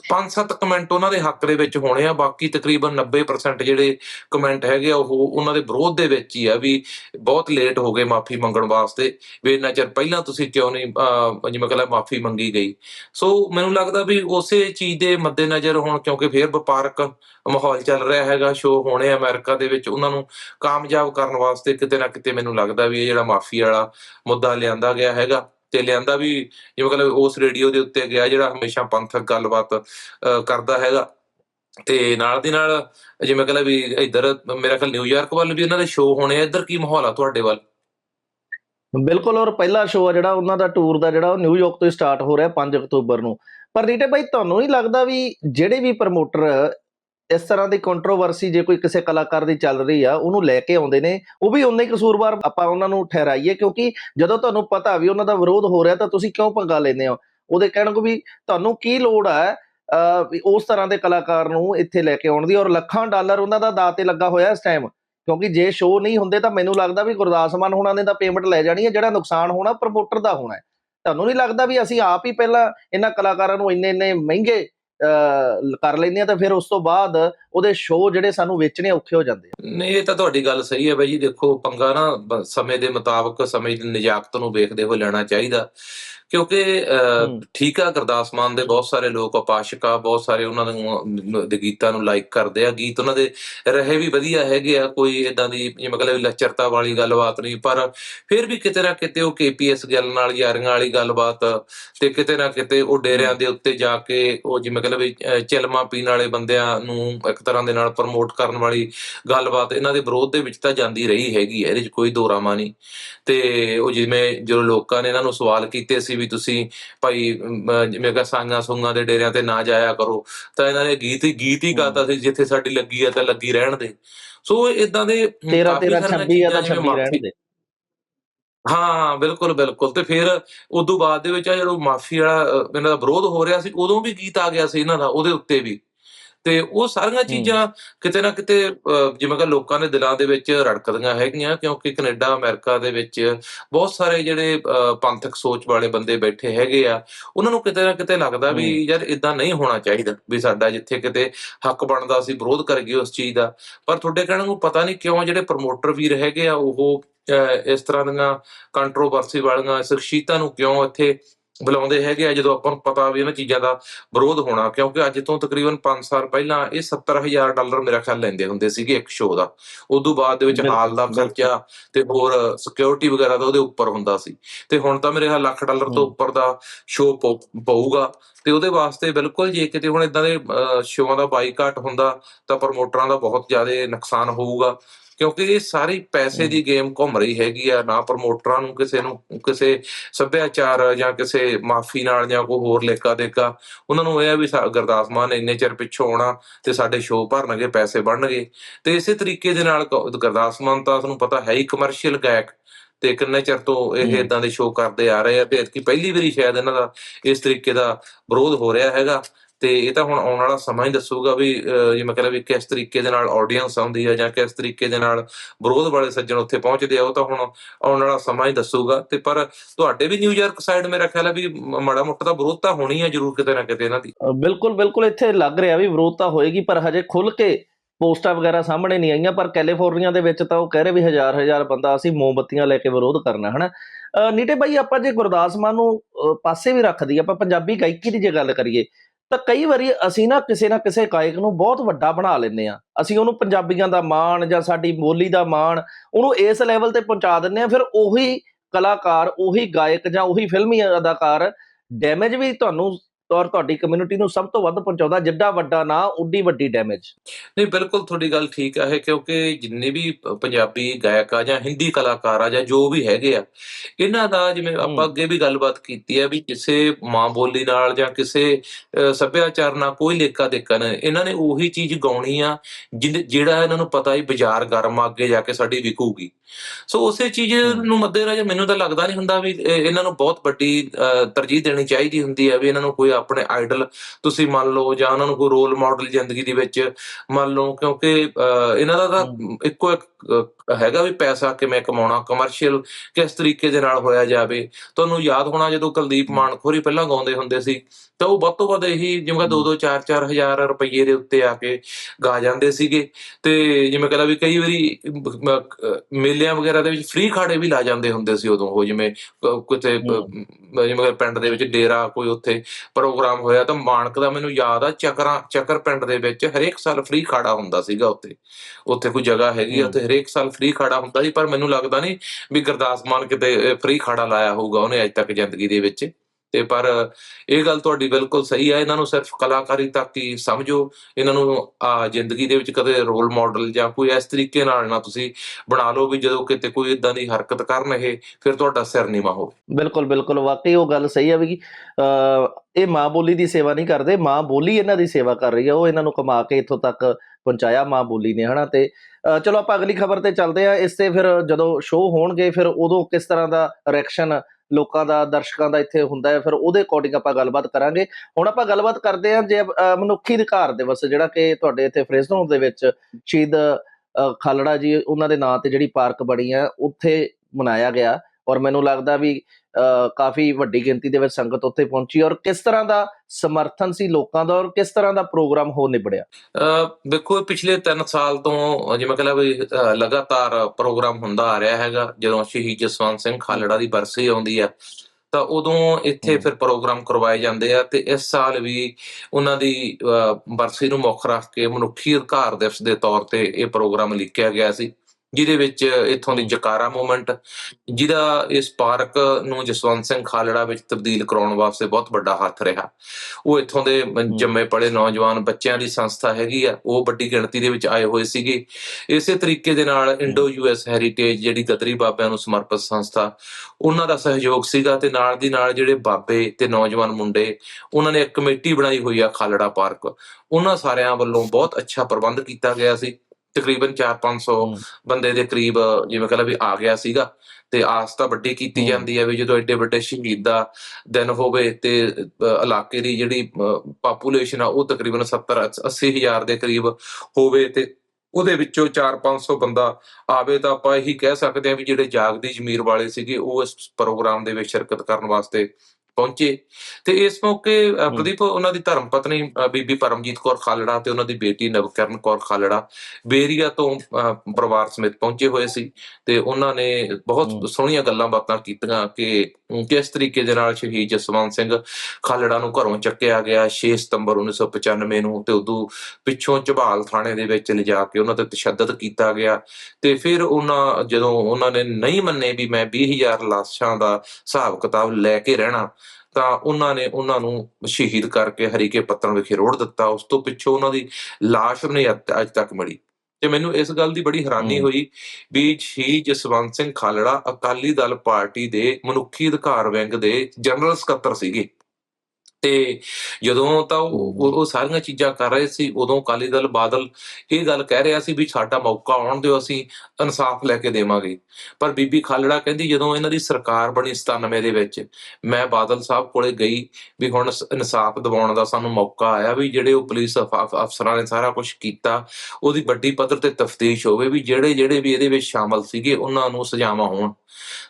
5-7 ਕਮੈਂਟ ਉਹਨਾਂ ਦੇ ਹੱਕ ਦੇ ਵਿੱਚ ਹੋਣੇ ਆ ਬਾਕੀ ਤਕਰੀਬਨ 90% ਜਿਹੜੇ ਕਮੈਂਟ ਹੈਗੇ ਆ ਉਹ ਉਹਨਾਂ ਦੇ ਵਿਰੋਧ ਦੇ ਵਿੱਚ ਹੀ ਆ ਵੀ ਬਹੁਤ ਲੇਟ ਹੋ ਗਏ ਮਾਫੀ ਮੰਗਣ ਵਾਸਤੇ ਵੀ ਇੰਨਾ ਚਿਰ ਪਹਿਲਾਂ ਤੁਸੀਂ ਕਿਉਂ ਨਹੀਂ ਜਿਵੇਂ ਕਹਿੰਦਾ ਮਾਫੀ ਮੰਗੀ ਗਈ। ਸੋ ਮੈਨੂੰ ਲੱਗਦਾ ਵੀ ਉਸੇ ਚੀਜ਼ ਦੇ ਮੱਦੇਨਜ਼ਰ ਹੁਣ ਕਿਉਂਕਿ ਫੇਰ ਵਪਾਰਕ ਮਾਹੌਲ ਚੱਲ ਰਿਹਾ ਹੈਗਾ ਸ਼ੋਅ ਹੋਣੇ ਅਮਰੀਕਾ ਦੇ ਵਿੱਚ ਉਹਨਾਂ ਨੂੰ ਕਾਮਯਾਬ ਕਰਨ ਵਾਸਤੇ ਕਿਤੇ ਨਾ ਕਿਤੇ ਮੈਨੂੰ ਲੱਗਦਾ ਵੀ ਇਹ ਜਿਹੜਾ ਮਾਫੀ ਵਾਲਾ ਮੁੱਦਾ ਲਿਆਂਦਾ ਗਿਆ ਹੈਗਾ। ਤੇ ਲਿਆਂਦਾ ਵੀ, ਜਿਵੇਂ ਕਹਿੰਦਾ ਉਸ ਰੇਡੀਓ ਦੇ ਉੱਤੇ ਗਿਆ ਜਿਹੜਾ ਹਮੇਸ਼ਾ ਪੰਥਕ ਗੱਲਬਾਤ ਕਰਦਾ ਹੈਗਾ। ਤੇ ਨਾਲ ਦੀ ਨਾਲ ਜਿਵੇਂ ਕਹਿੰਦਾ ਵੀ ਇੱਧਰ ਮੇਰਾ ਖਿਆਲ ਨਿਊਯਾਰਕ ਵੱਲ ਵੀ ਇਹਨਾਂ ਦੇ ਸ਼ੋਅ ਹੋਣੇ ਆ। ਇੱਧਰ ਕੀ ਮਾਹੌਲ ਆ ਤੁਹਾਡੇ ਵੱਲ?
ਬਿਲਕੁਲ, ਔਰ ਪਹਿਲਾ ਸ਼ੋਅ ਆ ਜਿਹੜਾ, ਉਹਨਾਂ ਦਾ ਟੂਰ ਦਾ ਜਿਹੜਾ, ਉਹ ਨਿਊਯਾਰਕ ਤੋਂ ਹੀ ਸਟਾਰਟ ਹੋ ਰਿਹਾ 5 ਅਕਤੂਬਰ ਨੂੰ। ਪਰ ਰੀਟੇ ਭਾਈ ਤੁਹਾਨੂੰ ਨਹੀਂ ਲੱਗਦਾ ਵੀ ਜਿਹੜੇ ਵੀ ਪ੍ਰਮੋਟਰ ਇਸ ਤਰ੍ਹਾਂ ਦੀ ਕੰਟਰੋਵਰਸੀ ਜੇ ਕੋਈ ਕਿਸੇ ਕਲਾਕਾਰ ਦੀ ਚੱਲ ਰਹੀ ਆ, ਉਹਨੂੰ ਲੈ ਕੇ ਆਉਂਦੇ ਨੇ, ਉਹ ਵੀ ਉਨੇ ਹੀ ਕਸੂਰਵਾਰ ਆਪਾਂ ਉਹਨਾਂ ਨੂੰ ਠਹਿਰਾਈਏ, ਕਿਉਂਕਿ ਜਦੋਂ ਤੁਹਾਨੂੰ ਪਤਾ ਵੀ ਉਹਨਾਂ ਦਾ ਵਿਰੋਧ ਹੋ ਰਿਹਾ ਤਾਂ ਤੁਸੀਂ ਕਿਉਂ ਪੰਗਾ ਲੈਂਦੇ ਹੋ? ਉਹਦੇ ਕਹਿਣ ਕੋ ਵੀ ਤੁਹਾਨੂੰ ਕੀ ਲੋੜ ਹੈ ਵੀ ਉਸ ਤਰ੍ਹਾਂ ਦੇ ਕਲਾਕਾਰ ਨੂੰ ਇੱਥੇ ਲੈ ਕੇ ਆਉਣ ਦੀ, ਔਰ ਲੱਖਾਂ ਡਾਲਰ ਉਹਨਾਂ ਦਾ ਦਾਅ ਤੇ ਲੱਗਾ ਹੋਇਆ ਇਸ ਟਾਈਮ ਕਿਉਂਕਿ ਜੇ ਸ਼ੋਅ ਨਹੀਂ ਹੁੰਦੇ ਤਾਂ ਮੈਨੂੰ ਲੱਗਦਾ ਵੀ ਗੁਰਦਾਸ ਮਾਨ ਹੋਣਾ ਨੇ ਤਾਂ ਪੇਮੈਂਟ ਲੈ ਜਾਣੀ ਹੈ ਜਿਹੜਾ ਨੁਕਸਾਨ ਹੋਣਾ ਪ੍ਰਮੋਟਰ ਦਾ ਹੋਣਾ। ਤੁਹਾਨੂੰ ਨਹੀਂ ਲੱਗਦਾ ਵੀ ਅਸੀਂ ਆਪ ਹੀ ਪਹਿਲਾਂ ਇਹਨਾਂ ਕਲਾਕਾਰਾਂ ਨੂੰ ਇੰਨੇ ਇੰਨੇ ਮਹਿੰਗੇ ਕਰ ਲੈਂਦੇ ਆ ਤਾਂ ਫਿਰ ਉਸ ਤੋਂ ਬਾਅਦ ਉਹਦੇ ਸ਼ੋਅ ਜਿਹੜੇ ਸਾਨੂੰ ਵੇਚਣੇ ਔਖੇ ਹੋ ਜਾਂਦੇ ਆ।
ਨਹੀਂ, ਇਹ ਤਾਂ ਤੁਹਾਡੀ ਗੱਲ ਸਹੀ ਹੈ ਬਾਈ ਜੀ। ਦੇਖੋ, ਪੰਗਾ ਨਾ ਸਮੇਂ ਦੇ ਮੁਤਾਬਕ, ਸਮੇਂ ਦੀ ਨਿਜਾਕਤ ਨੂੰ ਵੇਖਦੇ ਹੋਏ ਲੈਣਾ ਚਾਹੀਦਾ। ਕਿਉਂਕਿ। ਠੀਕ ਆ ਗੁਰਦਾਸ ਮਾਨ ਦੇ ਬਹੁਤ ਸਾਰੇ ਲੋਕ ਉਪਾਸ਼ਕ ਆ ਬਹੁਤ ਸਾਰੇ ਉਹਨਾਂ ਦੇ ਗੀਤਾਂ ਨੂੰ ਲਾਈਕ ਕਰਦੇ ਆ। ਗੀਤ ਉਹਨਾਂ ਦੇ ਰਹੇ ਵੀ ਵਧੀਆ ਹੈਗੇ ਆ ਕੋਈ ਇਦਾਂ ਦੀ ਕਹਿੰਦੇ ਲੱਚਰਤਾ ਵਾਲੀ ਗੱਲਬਾਤ ਨਹੀਂ ਪਰ ਫਿਰ ਵੀ ਕਿਤੇ ਨਾ ਕਿਤੇ ਉਹ ਕੇਪੀਐਸ ਗੱਲ ਨਾਲ ਯਾਰੀਆਂ ਵਾਲੀ ਗੱਲਬਾਤ ਤੇ ਕਿਤੇ ਨਾ ਕਿਤੇ ਉਹ ਡੇਰਿਆਂ ਦੇ ਉੱਤੇ ਜਾ ਕੇ ਉਹ ਜਿਵੇਂ ਅਹ, ਚਿਲਮਾ ਪੀਣ ਵਾਲੇ ਬੰਦਿਆਂ ਨੂੰ ਇੱਕ ਤਰ੍ਹਾਂ ਦੇ ਨਾਲ ਪ੍ਰਮੋਟ ਕਰਨ ਵਾਲੀ ਗੱਲਬਾਤ ਇਹਨਾਂ ਦੇ ਵਿਰੋਧ ਦੇ ਵਿੱਚ ਤਾਂ ਜਾਂਦੀ ਰਹੀ ਹੈਗੀ ਇਹਦੇ 'ਚ ਕੋਈ ਦੋਰਾਮਾ ਨਹੀਂ। ਤੇ ਉਹ ਜਿਵੇਂ ਜਦੋਂ ਲੋਕਾਂ ਨੇ ਇਹਨਾਂ ਨੂੰ ਸਵਾਲ ਕੀਤੇ ਸੀ ਵੀ ਤੁਸੀਂ ਭਾਈ ਜਿਵੇਂ ਕਿ ਸਾਂਗਾ ਸੁੰਗਾ ਦੇ ਡੇਰਿਆਂ ਤੇ ਨਾ ਜਾਇਆ ਕਰੋ। ਤਾਂ ਇਹਨਾਂ ਨੇ ਗੀਤ ਹੀ ਗੀਤ ਹੀ ਗਾਤਾ ਸੀ ਜਿੱਥੇ ਸਾਡੀ ਲੱਗੀ ਆ ਤਾਂ ਲੱਗੀ ਰਹਿਣ ਦੇ। ਸੋ ਇਦਾਂ ਦੇ
13
ਕਾਫੀ
13
ਸਾਰੀਆਂ
26 ਆ ਤਾਂ
ਚੀਜ਼ਾਂ ਜਿਵੇਂ
26 ਰਹਿਣ ਦੇ।
ਹਾਂ ਬਿਲਕੁਲ ਬਿਲਕੁਲ। ਤੇ ਫਿਰ ਉਦੋਂ ਬਾਅਦ ਦੇ ਵਿੱਚ ਆ ਜਦੋਂ ਮਾਫੀ ਵਾਲਾ ਇਹਨਾਂ ਦਾ ਵਿਰੋਧ ਹੋ ਰਿਹਾ ਸੀ ਉਦੋਂ ਵੀ ਗੀਤ ਆ ਗਿਆ ਸੀ ਇਹਨਾਂ ਦਾ ਉਹਦੇ ਉੱਤੇ ਵੀ। ਤੇ ਉਹ ਸਾਰੀਆਂ ਚੀਜ਼ਾਂ ਕਿਤੇ ਨਾ ਕਿਤੇ ਜਿਵੇਂ ਕਿ ਲੋਕਾਂ ਦੇ ਦਿਲਾਂ ਦੇ ਵਿੱਚ ਰੜਕਦੀਆਂ ਹੈਗੀਆਂ ਕਿਉਂਕਿ ਕੈਨੇਡਾ ਅਮਰੀਕਾ ਦੇ ਵਿੱਚ ਬਹੁਤ ਸਾਰੇ ਜਿਹੜੇ ਪੰਥਕ ਸੋਚ ਵਾਲੇ ਬੰਦੇ ਬੈਠੇ ਹੈਗੇ ਆ ਉਹਨਾਂ ਨੂੰ ਕਿਤੇ ਨਾ ਕਿਤੇ ਲੱਗਦਾ ਵੀ ਯਾਰ ਇਦਾਂ ਨਹੀਂ ਹੋਣਾ ਚਾਹੀਦਾ ਵੀ ਸਾਡਾ ਜਿੱਥੇ ਕਿਤੇ ਹੱਕ ਬਣਦਾ ਸੀ ਵਿਰੋਧ ਕਰ ਗਏ ਉਸ ਚੀਜ਼ ਦਾ। ਪਰ ਤੁਹਾਡੇ ਕਹਿਣ ਨੂੰ ਪਤਾ ਨਹੀਂ ਕਿਉਂ ਜਿਹੜੇ ਪ੍ਰਮੋਟਰ ਵੀਰ ਹੈਗੇ ਆ ਉਹ ਇਸ ਤਰ੍ਹਾਂ ਦੀਆਂ ਕੰਟਰੋਵਰਸੀ ਵਾਲੀਆਂ ਸ਼ਖਸੀਅਤਾਂ ਨੂੰ ਕਿਉਂ ਇੱਥੇ ਬੁਲਾਉਂਦੇ ਹੈਗੇ ਆ ਜਦੋਂ ਆਪਾਂ ਨੂੰ ਪਤਾ ਵੀ ਇਹਨਾਂ ਚੀਜ਼ਾਂ ਦਾ ਵਿਰੋਧ ਹੋਣਾ ਕਿਉਂਕਿ ਅੱਜ ਤੋਂ ਤਕਰੀਬਨ 5 ਸਾਲ ਪਹਿਲਾਂ ਇਹ 70000 ਡਾਲਰ ਮੇਰਾ ਖਿਆਲ ਲੈਂਦੇ ਹੁੰਦੇ ਸੀਗੇ ਇੱਕ ਸ਼ੋਅ ਦਾ ਉਦੋਂ ਬਾਅਦ ਦੇ ਵਿੱਚ ਹਾਲ ਦਾ। ਖਰਚਾ ਤੇ ਹੋਰ ਸਿਕਿਉਰਿਟੀ ਵਗੈਰਾ ਦਾ ਉਹਦੇ ਉੱਪਰ ਹੁੰਦਾ ਸੀ ਤੇ ਹੁਣ ਤਾਂ ਮੇਰੇ ਖਿਆਲ ਲੱਖ ਡਾਲਰ ਤੋਂ। ਉੱਪਰ ਦਾ ਸ਼ੋਅ ਪਊਗਾ ਤੇ ਉਹਦੇ ਵਾਸਤੇ ਬਿਲਕੁਲ ਜੇ ਕਿਤੇ ਹੁਣ ਇਦਾਂ ਦੇ ਸ਼ੋਆਂ ਦਾ ਬਾਈਕਾਟ ਹੁੰਦਾ ਤਾਂ ਪ੍ਰਮੋਟਰਾਂ ਦਾ ਬਹੁਤ ਜ਼ਿਆਦਾ ਨੁਕਸਾਨ ਹੋਊਗਾ ਕਿਉਂਕਿ ਇਹ ਸਾਰੀ ਪੈਸੇ। ਦੀ ਗੇਮ ਘੁੰਮ ਰਹੀ ਹੈਗੀ ਆ ਨਾ ਪ੍ਰਮੋਟਰਾਂ ਨੂੰ ਕਿਸੇ ਨੂੰ ਕਿਸੇ ਸੱਭਿਆਚਾਰ ਜਾਂ ਕਿਸੇ ਮਾਫੀ ਨਾਲ ਜਾਂ ਕੋਈ ਹੋਰ ਲੇਖਾ ਦੇਗਾ ਉਹਨਾਂ ਨੂੰ ਇਹ ਆ ਵੀ ਗੁਰਦਾਸ ਮਾਨ ਇੰਨੇ ਚਿਰ ਪਿੱਛੋਂ ਆਉਣਾ ਤੇ ਸਾਡੇ ਸ਼ੋਅ ਭਰਨਗੇ ਪੈਸੇ ਬਣਨਗੇ ਤੇ ਇਸੇ ਤਰੀਕੇ ਦੇ ਨਾਲ ਕ- ਗੁਰਦਾਸ ਮਾਨ ਤਾਂ ਤੁਹਾਨੂੰ ਪਤਾ ਹੈ ਹੀ ਕਮਰਸ਼ੀਅਲ ਗਾਇਕ ਤੇ ਕਿੰਨੇ ਚਿਰ ਤੋਂ ਇਹ। ਇਦਾਂ ਦੇ ਸ਼ੋਅ ਕਰਦੇ ਆ ਰਹੇ ਆ ਤੇ ਐਤਕੀ ਪਹਿਲੀ ਵਾਰੀ ਸ਼ਾਇਦ ਇਹਨਾਂ ਦਾ ਇਸ ਤਰੀਕੇ ਦਾ ਵਿਰੋਧ ਹੋ ਰਿਹਾ ਹੈਗਾ ਤੇ ਇਹ ਤਾਂ ਹੁਣ ਆਉਣ ਵਾਲਾ ਸਮਾਂ ਹੀ ਦੱਸੂਗਾ ਵੀ ਅਹ, ਜਿਵੇਂ ਕਹਿੰਦਾ ਵੀ ਕਿਸ ਤਰੀਕੇ ਦੇ ਨਾਲ ਆਡੀਅנס ਆਉਂਦੀ ਹੈ ਜਾਂ ਕਿਸ ਤਰੀਕੇ ਦੇ ਨਾਲ ਵਿਰੋਧ ਵਾਲੇ ਸੱਜਣ ਉੱਥੇ ਪਹੁੰਚਦੇ ਆ ਉਹ ਤਾਂ ਹੁਣ ਆਉਣ ਵਾਲਾ ਸਮਾਂ ਹੀ ਦੱਸੂਗਾ। ਤੇ ਪਰ ਤੁਹਾਡੇ ਵੀ ਨਿਊਯਾਰਕ ਸਾਈਡ ਮੇਰਾ ਖਿਆਲ ਹੈ ਵੀ ਮਾੜਾ ਮੋਟਾ ਤਾਂ ਵਿਰੋਧ ਤਾਂ ਹੋਣੀ ਹੈ ਜ਼ਰੂਰ ਕਿਤੇ ਨਾ ਕਿਤੇ ਇਹਨਾਂ ਦੀ।
ਬਿਲਕੁਲ ਬਿਲਕੁਲ ਇੱਥੇ ਲੱਗ ਰਿਹਾ ਵੀ ਵਿਰੋਧ ਤਾਂ ਹੋਏਗੀ ਪਰ ਹਜੇ ਖੁੱਲ ਕੇ ਪੋਸਟਾਂ ਵਗੈਰਾ ਸਾਹਮਣੇ ਨਹੀਂ ਆਈਆਂ ਪਰ ਕੈਲੀਫੋਰਨੀਆ ਦੇ ਵਿੱਚ ਤਾਂ ਉਹ ਕਹਿ ਰਹੇ ਵੀ ਹਜ਼ਾਰ ਹਜ਼ਾਰ ਬੰਦਾ ਅਸੀਂ ਮੋਮਬੱਤੀਆਂ ਲੈ ਕੇ ਵਿਰੋਧ ਕਰਨਾ ਹਨਾ? ਅ, ਨੀਟੇ ਭਾਈ ਆਪਾਂ ਜੇ ਗੁਰਦਾਸ ਮਾਨ ਨੂੰ ਪਾਸੇ ਵੀ ਰੱਖ ਦਈਏ ਆਪਾਂ ਪੰਜਾਬੀ ਗਾਇਕੀ ਦੀ ਜੇ ਗੱਲ ਕਰੀਏ ਤਾਂ ਕਈ ਵਾਰੀ ਅਸੀਂ ਨਾ ਕਿਸੇ ਨਾ ਕਿਸੇ ਗਾਇਕ ਨੂੰ ਬਹੁਤ ਵੱਡਾ ਬਣਾ ਲੈਂਦੇ ਆ ਅਸੀਂ ਉਹਨੂੰ ਪੰਜਾਬੀਆਂ ਦਾ ਮਾਣ ਜਾਂ ਸਾਡੀ ਬੋਲੀ ਦਾ ਮਾਣ ਉਹਨੂੰ ਇਸ ਲੈਵਲ ਤੇ ਪਹੁੰਚਾ ਦਿੰਦੇ ਆ ਫਿਰ ਉਹੀ ਕਲਾਕਾਰ, ਉਹੀ ਗਾਇਕ ਜਾਂ ਉਹੀ ਫਿਲਮੀ ਅਦਾਕਾਰ ਡੈਮੇਜ ਵੀ ਤੁਹਾਨੂੰ ਔਰ ਤੁਹਾਡੀ ਕਮਿਊਨਿਟੀ ਨੂੰ ਸਭ ਤੋਂ ਵੱਧ ਪਹੁੰਚਾਉਂਦਾ ਜਿੱਡਾ ਵੱਡਾ ਨਾ ਉੱਡੀ ਵੱਡੀ ਡੈਮੇਜ
ਨਹੀਂ ਬਿਲਕੁਲ ਤੁਹਾਡੀ ਗੱਲ ਠੀਕ ਹੈ ਕਿਉਂਕਿ ਜਿੰਨੇ ਵੀ ਪੰਜਾਬੀ ਗਾਇਕ ਆ ਜਾਂ ਹਿੰਦੀ ਕਲਾਕਾਰ ਆ ਜਾਂ ਜੋ ਵੀ ਹੈਗੇ ਆ ਇਹਨਾਂ ਦਾ ਜਿਵੇਂ ਆਪਾਂ। ਅੱਗੇ ਵੀ ਗੱਲਬਾਤ ਕੀਤੀ ਹੈ ਵੀ ਕਿਸੇ ਮਾਂ ਬੋਲੀ ਨਾਲ ਜਾਂ ਕਿਸੇ ਸੱਭਿਆਚਾਰ ਨਾਲ ਕੋਈ ਲੇਖਾ ਦੇਖ ਨਹੀਂ ਇਹਨਾਂ ਨੇ ਉਹੀ ਚੀਜ਼ ਗਾਉਣੀ ਆ ਜਿਹੜਾ ਇਹਨਾਂ ਨੂੰ ਪਤਾ ਹੀ ਬਾਜ਼ਾਰ ਗਰਮ ਆ, ਅੱਗੇ ਜਾ ਕੇ ਸਾਡੀ ਵਿਕੂਗੀ ਸੋ ਉਸੇ ਚੀਜ਼। ਨੂੰ ਮੱਦੇਨਜ਼ਰ ਮੈਨੂੰ ਤਾਂ ਲੱਗਦਾ ਨਹੀਂ ਹੁੰਦਾ ਵੀ ਇਹ- ਇਹਨਾਂ ਨੂੰ ਬਹੁਤ ਵੱਡੀ ਤਰਜੀਹ ਦੇਣੀ ਚਾਹੀਦੀ ਹੁੰਦੀ ਹੈ ਵੀ ਇਹਨਾਂ ਨੂੰ ਕੋਈ ਆਪਣੇ ਆਈਡਲ ਤੁਸੀਂ ਮੰਨ ਲਓ ਜਾਂ ਉਹਨਾਂ ਨੂੰ ਕੋਈ ਰੋਲ ਮਾਡਲ ਜ਼ਿੰਦਗੀ ਦੇ ਵਿੱਚ ਮੰਨ ਲਓ ਕਿਉਂਕਿ ਇਹਨਾਂ ਦਾ ਤਾਂ। ਇੱਕੋ ਇੱਕ ਹੈਗਾ ਵੀ ਪੈਸਾ ਕਿਵੇਂ ਕਮਾਉਣਾ ਕਮਰਸ਼ੀਅਲ ਕਿਸ ਤਰੀਕੇ ਦੇ ਨਾਲ ਹੋਇਆ ਜਾਵੇ ਤੁਹਾਨੂੰ ਯਾਦ ਹੋਣਾ ਜਦੋਂ ਕੁਲਦੀਪ। ਮਾਨਖੋਰੀ ਪਹਿਲਾਂ ਗਾਉਂਦੇ ਹੁੰਦੇ ਸੀ ਤਾਂ ਉਹ ਵੱਧ ਤੋਂ ਵੱਧ ਇਹੀ ਜਿਵੇਂ
ਹਮ।
2-2 4-4 ਹਜ਼ਾਰ ਰੁਪਏ ਦੇ ਉੱਤੇ ਆ ਕੇ ਗਾ ਜਾਂਦੇ ਸੀਗੇ ਤੇ ਜਿਵੇਂ ਕਹਿੰਦਾ ਵੀ ਕਈ ਵਾਰੀ ਮੇਲਿਆਂ ਵਗੈਰਾ ਦੇ ਵਿੱਚ ਫ੍ਰੀ ਖਾੜੇ ਵੀ ਲਾ ਜਾਂਦੇ ਹੁੰਦੇ ਸੀ ਉਦੋਂ ਉਹ ਜਿਵੇਂ ਕਿਤੇ ਜਿਵੇਂ ਪਿੰਡ ਦੇ ਵਿੱਚ ਡੇਰਾ ਕੋਈ ਉੱਥੇ ਪ੍ਰੋਗਰਾਮ ਹੋਇਆ ਤਾਂ ਮਾਨਕ ਦਾ ਮੈਨੂੰ ਯਾਦ ਆ ਚੱਕਰਾਂ ਚੱਕਰ ਪਿੰਡ ਦੇ ਵਿੱਚ ਹਰੇਕ ਸਾਲ ਫ੍ਰੀ ਖਾੜਾ ਹੁੰਦਾ ਸੀਗਾ ਉੱਥੇ ਉੱਥੇ ਕੋਈ ਜਗ੍ਹਾ ਹੈਗੀ। ਉੱਥੇ ਹਰੇਕ ਸਾਲ ਫ੍ਰੀ ਖਾੜਾ ਹੁੰਦਾ ਸੀ ਪਰ ਮੈਨੂੰ ਲੱਗਦਾ ਨਹੀਂ ਵੀ ਗੁਰਦਾਸ ਮਾਨ ਕਿਤੇ ਫ੍ਰੀ ਖਾੜਾ ਲਾਇਆ ਹੋਊਗਾ ਉਹਨੇ ਅੱਜ ਤੱਕ ਜ਼ਿੰਦਗੀ ਦੇ ਵਿੱਚ ਤੇ ਪਰ ਇਹ ਗੱਲ ਤੁਹਾਡੀ ਬਿਲਕੁਲ ਸਹੀ ਹੈ ਇਹਨਾਂ ਨੂੰ ਸਿਰਫ ਕਲਾਕਾਰੀ ਤੱਕ ਹੀ ਸਮਝੋ ਇਹਨਾਂ ਨੂੰ ਆ ਜ਼ਿੰਦਗੀ ਦੇ ਵਿੱਚ ਕਦੇ ਰੋਲ ਮਾਡਲ ਜਾਂ ਕੋਈ ਇਸ ਤਰੀਕੇ ਨਾਲ ਨਾ ਤੁਸੀਂ ਬਣਾ ਲਓ ਵੀ ਜਦੋਂ ਕਿਤੇ ਕੋਈ ਇਦਾਂ ਦੀ ਹਰਕਤ ਕਰਨ ਇਹ ਫਿਰ ਤੁਹਾਡਾ ਸਿਰ ਨੀਵਾ ਹੋਵੇ।
ਬਿਲਕੁਲ ਬਿਲਕੁਲ ਵਾਕਈ ਉਹ ਗੱਲ ਸਹੀ ਹੈ ਵੀ ਅ, ਇਹ ਮਾਂ ਬੋਲੀ ਦੀ ਸੇਵਾ ਨਹੀਂ ਕਰਦੇ ਮਾਂ ਬੋਲੀ ਇਹਨਾਂ ਦੀ ਸੇਵਾ ਕਰ ਰਹੀ ਹੈ ਉਹ ਇਹਨਾਂ ਨੂੰ ਕਮਾ ਕੇ ਇੱਥੋਂ ਤੱਕ ਪਹੁੰਚਾਇਆ ਮਾਂ ਬੋਲੀ ਨੇ ਹਨਾ ਤੇ ਚਲੋ ਆਪਾਂ ਅਗਲੀ ਖਬਰ ਤੇ ਚੱਲਦੇ ਆ ਇਸ ਤੇ ਫਿਰ ਜਦੋਂ ਸ਼ੋਅ ਹੋਣਗੇ ਫਿਰ ਉਦੋਂ ਕਿਸ ਤਰ੍ਹਾਂ ਦਾ ਰਿਐਕਸ਼ਨ ਲੋਕਾਂ ਦਾ ਦਰਸ਼ਕਾਂ ਦਾ ਇੱਥੇ ਹੁੰਦਾ ਹੈ ਫਿਰ ਉਹਦੇ ਅਕੋਰਡਿੰਗ ਆਪਾਂ ਗੱਲਬਾਤ ਕਰਾਂਗੇ। ਹੁਣ ਆਪਾਂ ਗੱਲਬਾਤ ਕਰਦੇ ਹਾਂ ਜੇ ਅ, ਮਨੁੱਖੀ ਅਧਿਕਾਰ ਦਿਵਸ ਜਿਹੜਾ ਕਿ ਤੁਹਾਡੇ ਇੱਥੇ ਫ੍ਰੇਜ਼ਨੋ ਦੇ ਵਿੱਚ ਸ਼ਹੀਦ ਅ, ਖਾਲੜਾ ਜੀ ਉਹਨਾਂ ਦੇ ਨਾਂ ਤੇ ਜਿਹੜੀ ਪਾਰਕ ਬਣੀ ਹੈ ਉੱਥੇ ਮਨਾਇਆ ਗਿਆ। ਔਰ ਮੈਨੂੰ ਲੱਗਦਾ ਵੀ ਕਾਫੀ ਵੱਡੀ ਗਿਣਤੀ ਦੇ ਵਿੱਚ ਸੰਗਤ ਉੱਥੇ ਪਹੁੰਚੀ ਔਰ ਕਿਸ ਤਰ੍ਹਾਂ ਦਾ ਸਮਰਥਨ ਸੀ ਲੋਕਾਂ ਦਾ ਔਰ ਕਿਸ ਤਰ੍ਹਾਂ ਦਾ ਪ੍ਰੋਗਰਾਮ ਹੋ ਨਿਬੜਿਆ?
ਦੇਖੋ ਪਿਛਲੇ 3 ਸਾਲ ਤੋਂ ਜਿਵੇਂ ਕਹਿੰਦਾ ਵੀ ਲਗਾਤਾਰ ਪ੍ਰੋਗਰਾਮ ਹੁੰਦਾ ਆ ਰਿਹਾ ਹੈਗਾ। ਜਦੋਂ ਸ਼ਹੀਦ ਜਸਵੰਤ ਸਿੰਘ ਖਾਲੜਾ ਦੀ ਬਰਸੀ ਆਉਂਦੀ ਆ ਤਾਂ ਉਦੋਂ ਇੱਥੇ। ਫਿਰ ਪ੍ਰੋਗਰਾਮ ਕਰਵਾਏ ਜਾਂਦੇ ਆ ਤੇ ਇਸ ਸਾਲ ਵੀ ਉਹਨਾਂ ਦੀ ਬਰਸੀ ਨੂੰ ਮੁੱਖ ਰੱਖ ਕੇ ਮਨੁੱਖੀ ਅਧਿਕਾਰ ਦਿਵਸ ਦੇ ਤੌਰ ਤੇ ਇਹ ਪ੍ਰੋਗਰਾਮ ਲਿਖਿਆ ਗਿਆ ਸੀ। ਜਿਹਦੇ ਵਿੱਚ ਇੱਥੋਂ ਦੀ। ਜਕਾਰਾ ਮੂਵਮੈਂਟ ਜਿਹਦਾ ਇਸ ਪਾਰਕ ਨੂੰ ਜਸਵੰਤ ਸਿੰਘ ਖਾਲੜਾ ਵਿੱਚ ਤਬਦੀਲ ਕਰਾਉਣ ਵਾਸਤੇ ਬਹੁਤ ਵੱਡਾ ਹੱਥ ਰਿਹਾ। ਉਹ ਇੱਥੋਂ ਦੇ ਜੰਮੇ ਪੜੇ ਨੌਜਵਾਨ ਬੱਚਿਆਂ ਦੀ ਸੰਸਥਾ ਹੈਗੀ ਆ ਉਹ ਵੱਡੀ ਗਿਣਤੀ ਦੇ ਵਿੱਚ ਆਏ ਹੋਏ ਸੀਗੇ। ਇਸੇ ਤਰੀਕੇ ਦੇ ਨਾਲ ਇੰਡੋ ਯੂਐਸ ਹੈਰੀਟੇਜ ਜਿਹੜੀ ਗਦਰੀ ਬਾਬਿਆਂ ਨੂੰ ਸਮਰਪਿਤ ਸੰਸਥਾ ਉਹਨਾਂ ਦਾ ਸਹਿਯੋਗ ਸੀਗਾ ਤੇ ਨਾਲ ਦੀ ਨਾਲ ਜਿਹੜੇ ਬਾਬੇ ਤੇ ਨੌਜਵਾਨ ਮੁੰਡੇ ਉਹਨਾਂ ਨੇ ਇੱਕ ਕਮੇਟੀ ਬਣਾਈ ਹੋਈ ਆ ਖਾਲੜਾ ਪਾਰਕ। ਉਹਨਾਂ ਸਾਰਿਆਂ ਵੱਲੋਂ ਬਹੁਤ ਅੱਛਾ ਪ੍ਰਬੰਧ ਕੀਤਾ ਗਿਆ ਸੀ। ਤਕਰੀਬਨ 4-500
ਹੂੰ,
ਬੰਦੇ ਦੇ ਕਰੀਬ ਜਿਵੇਂ ਕਹਿੰਦਾ ਵੀ ਆ ਗਿਆ ਸੀਗਾ ਤੇ ਆਸ ਤਾਂ ਵੱਡੀ ਕੀਤੀ। ਜਾਂਦੀ ਹੈ ਵੀ ਜਦੋਂ ਐਡੇ ਵੱਡੇ ਸ਼ਹੀਦ ਦਾ ਦਿਨ ਹੋਵੇ ਤੇ ਇਲਾਕੇ ਦੀ ਜਿਹੜੀ ਪਾਪੂਲੇਸ਼ਨ ਆ ਉਹ ਤਕਰੀਬਨ 70 80 ਹਜ਼ਾਰ ਦੇ ਕਰੀਬ ਹੋਵੇ ਤੇ ਉਹਦੇ ਵਿੱਚੋਂ 4-500 ਬੰਦਾ ਆਵੇ ਤਾਂ ਆਪਾਂ ਇਹੀ ਕਹਿ ਸਕਦੇ ਹਾਂ ਵੀ ਜਿਹੜੇ ਜਾਗਦੀ ਜ਼ਮੀਰ ਵਾਲੇ ਸੀਗੇ ਉਹ ਇਸ ਪ੍ਰੋਗਰਾਮ ਦੇ ਵਿੱਚ ਸ਼ਿਰਕਤ ਕਰਨ ਵਾਸਤੇ ਪਹੁੰਚੇ। ਤੇ ਇਸ ਮੌਕੇ ਪ੍ਰਦੀਪ ਉਹਨਾਂ ਦੀ ਧਰਮ ਪਤਨੀ ਬੀਬੀ ਪਰਮਜੀਤ ਕੌਰ ਖਾਲੜਾ ਤੇ ਉਹਨਾਂ ਦੀ ਬੇਟੀ ਨਵਕਰਨ ਕੌਰ ਖਾਲੜਾ ਬੇਰੀਆ ਤੋਂ ਪਰਿਵਾਰ ਸਮੇਤ ਪਹੁੰਚੇ ਹੋਏ ਸੀ। ਤੇ ਉਹਨਾਂ ਨੇ। ਬਹੁਤ ਸੋਹਣੀਆਂ ਗੱਲਾਂ ਬਾਤਾਂ ਕੀਤੀਆਂ ਕਿ ਕਿਸ ਤਰੀਕੇ ਦੇ ਨਾਲ ਸ਼ਹੀਦ ਜਸਵੰਤ ਸਿੰਘ ਖਾਲੜਾ ਨੂੰ ਘਰੋਂ ਚੱਕਿਆ ਗਿਆ 6 ਸਤੰਬਰ 1995 ਨੂੰ ਤੇ ਉਦੋਂ ਪਿੱਛੋਂ ਝਬਾਲ ਥਾਣੇ ਦੇ ਵਿੱਚ ਲਿਜਾ ਕੇ ਉਹਨਾਂ ਤੇ ਤਸ਼ੱਦਦ ਕੀਤਾ ਗਿਆ। ਤੇ ਫਿਰ ਉਹਨਾਂ ਜਦੋਂ ਉਹਨਾਂ ਨੇ ਨਹੀਂ ਮੰਨੇ ਵੀ ਮੈਂ 20000 ਲਾਸ਼ਾਂ ਦਾ ਹਿਸਾਬ ਕਿਤਾਬ ਲੈ ਕੇ ਰਹਿਣਾ ਤਾਂ ਉਹਨਾਂ ਨੇ ਉਹਨਾਂ ਨੂੰ ਸ਼ਹੀਦ ਕਰਕੇ ਹਰੀਕੇ ਪੱਤਣ ਵਿਖੇ ਰੋੜ ਦਿੱਤਾ। ਉਸ ਤੋਂ ਪਿੱਛੋਂ ਉਹਨਾਂ ਦੀ ਲਾਸ਼ ਨਹੀਂ ਅੱਜ ਤੱਕ ਮਿਲੀ। ਤੇ ਮੈਨੂੰ ਇਸ ਗੱਲ ਦੀ ਬੜੀ ਹੈਰਾਨੀ। ਹੋਈ ਵੀ ਸ਼ਹੀਦ ਜਸਵੰਤ ਸਿੰਘ ਖਾਲੜਾ ਅਕਾਲੀ ਦਲ ਪਾਰਟੀ ਦੇ ਮਨੁੱਖੀ ਅਧਿਕਾਰ ਵਿੰਗ ਦੇ ਜਨਰਲ ਸਕੱਤਰ ਸੀਗੇ। ਤੇ ਜਦੋਂ ਤਾਂ ਉਹ ਸਾਰੀਆਂ ਚੀਜ਼ਾਂ ਕਰ ਰਹੇ ਸੀ ਉਦੋਂ ਅਕਾਲੀ ਦਲ ਬਾਦਲ ਇਹ ਗੱਲ ਕਹਿ ਰਿਹਾ ਸੀ ਵੀ ਸਾਡਾ ਮੌਕਾ ਆਉਣ ਦਿਓ ਅਸੀਂ ਇਨਸਾਫ ਲੈ ਕੇ ਦੇਵਾਂਗੇ। ਪਰ ਬੀਬੀ ਖਾਲੜਾ ਕਹਿੰਦੀ ਜਦੋਂ ਇਹਨਾਂ ਦੀ ਸਰਕਾਰ ਬਣੀ 97 ਦੇ ਵਿੱਚ ਮੈਂ ਬਾਦਲ ਸਾਹਿਬ ਕੋਲੇ ਗਈ ਵੀ ਹੁਣ ਇਨਸਾਫ ਦਿਵਾਉਣ ਦਾ ਸਾਨੂੰ ਮੌਕਾ ਆਇਆ ਵੀ ਜਿਹੜੇ ਉਹ ਪੁਲਿਸ ਅਫ- ਅਫ- ਅਫਸਰਾਂ ਨੇ ਸਾਰਾ ਕੁਝ ਕੀਤਾ ਉਹਦੀ ਵੱਡੀ ਪੱਧਰ ਤੇ ਤਫਤੀਸ਼ ਹੋਵੇ ਵੀ ਜਿਹੜੇ ਜਿਹੜੇ ਵੀ ਇਹਦੇ ਵਿੱਚ ਸ਼ਾਮਲ ਸੀਗੇ ਉਹਨਾਂ ਨੂੰ ਸਜ਼ਾਵਾਂ ਹੋਣ।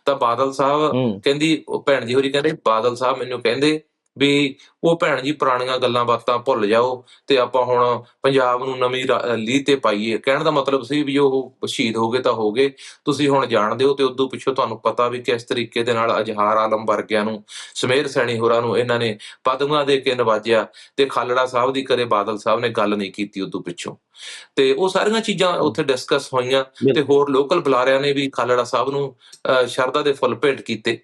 ਤਾਂ ਬਾਦਲ ਸਾਹਿਬ ਕਹਿੰਦੀ ਉਹ ਭੈਣ ਜੀ ਹੋਰੀ ਕਹਿੰਦੇ ਬਾਦਲ ਸਾਹਿਬ ਮੈਨੂੰ ਕਹਿੰਦੇ ਵੀ ਉਹ ਭੈਣ ਜੀ ਪੁਰਾਣੀਆਂ ਗੱਲਾਂ ਬਾਤਾਂ ਭੁੱਲ ਜਾਓ ਤੇ ਆਪਾਂ ਹੁਣ ਪੰਜਾਬ ਨੂੰ ਨਵੀਂ ਲੀਹ ਤੇ ਪਾਈਏ। ਕਹਿਣ ਦਾ ਮਤਲਬ ਸੀ ਵੀ ਉਹ ਸ਼ਹੀਦ ਹੋ ਗਏ ਤਾਂ ਹੋ ਗਏ। ਤੁਸੀਂ ਹੁਣ ਜਾਣਦੇ ਹੋ ਤੇ ਉਦੋਂ ਪਿੱਛੋਂ ਤੁਹਾਨੂੰ ਪਤਾ ਵੀ ਕਿਸ ਤਰੀਕੇ ਦੇ ਨਾਲ ਅਜਹਾਰ ਆਲਮ ਵਰਗਿਆਂ ਨੂੰ ਸਮੇਰ ਸੈਣੀ ਹੋਰਾਂ ਨੂੰ ਇਹਨਾਂ ਨੇ ਪਦਮਾਂ ਦੇ ਕੇ ਨਵਾਜਿਆ ਤੇ ਖਾਲੜਾ ਸਾਹਿਬ ਦੀ ਕਦੇ ਬਾਦਲ ਸਾਹਿਬ ਨੇ ਗੱਲ ਨਹੀਂ ਕੀਤੀ ਉਦੋਂ ਪਿੱਛੋਂ। ਤੇ ਉਹ ਸਾਰੀਆਂ ਚੀਜ਼ਾਂ ਉੱਥੇ ਡਿਸਕਸ ਹੋਈਆਂ ਤੇ ਹੋਰ ਲੋਕਲ ਬੁਲਾਰਿਆਂ ਨੇ ਵੀ ਖਾਲੜਾ ਸਾਹਿਬ ਨੂੰ ਸ਼ਰਧਾ ਦੇ ਫੁੱਲ ਭੇਟ ਕੀਤੇ।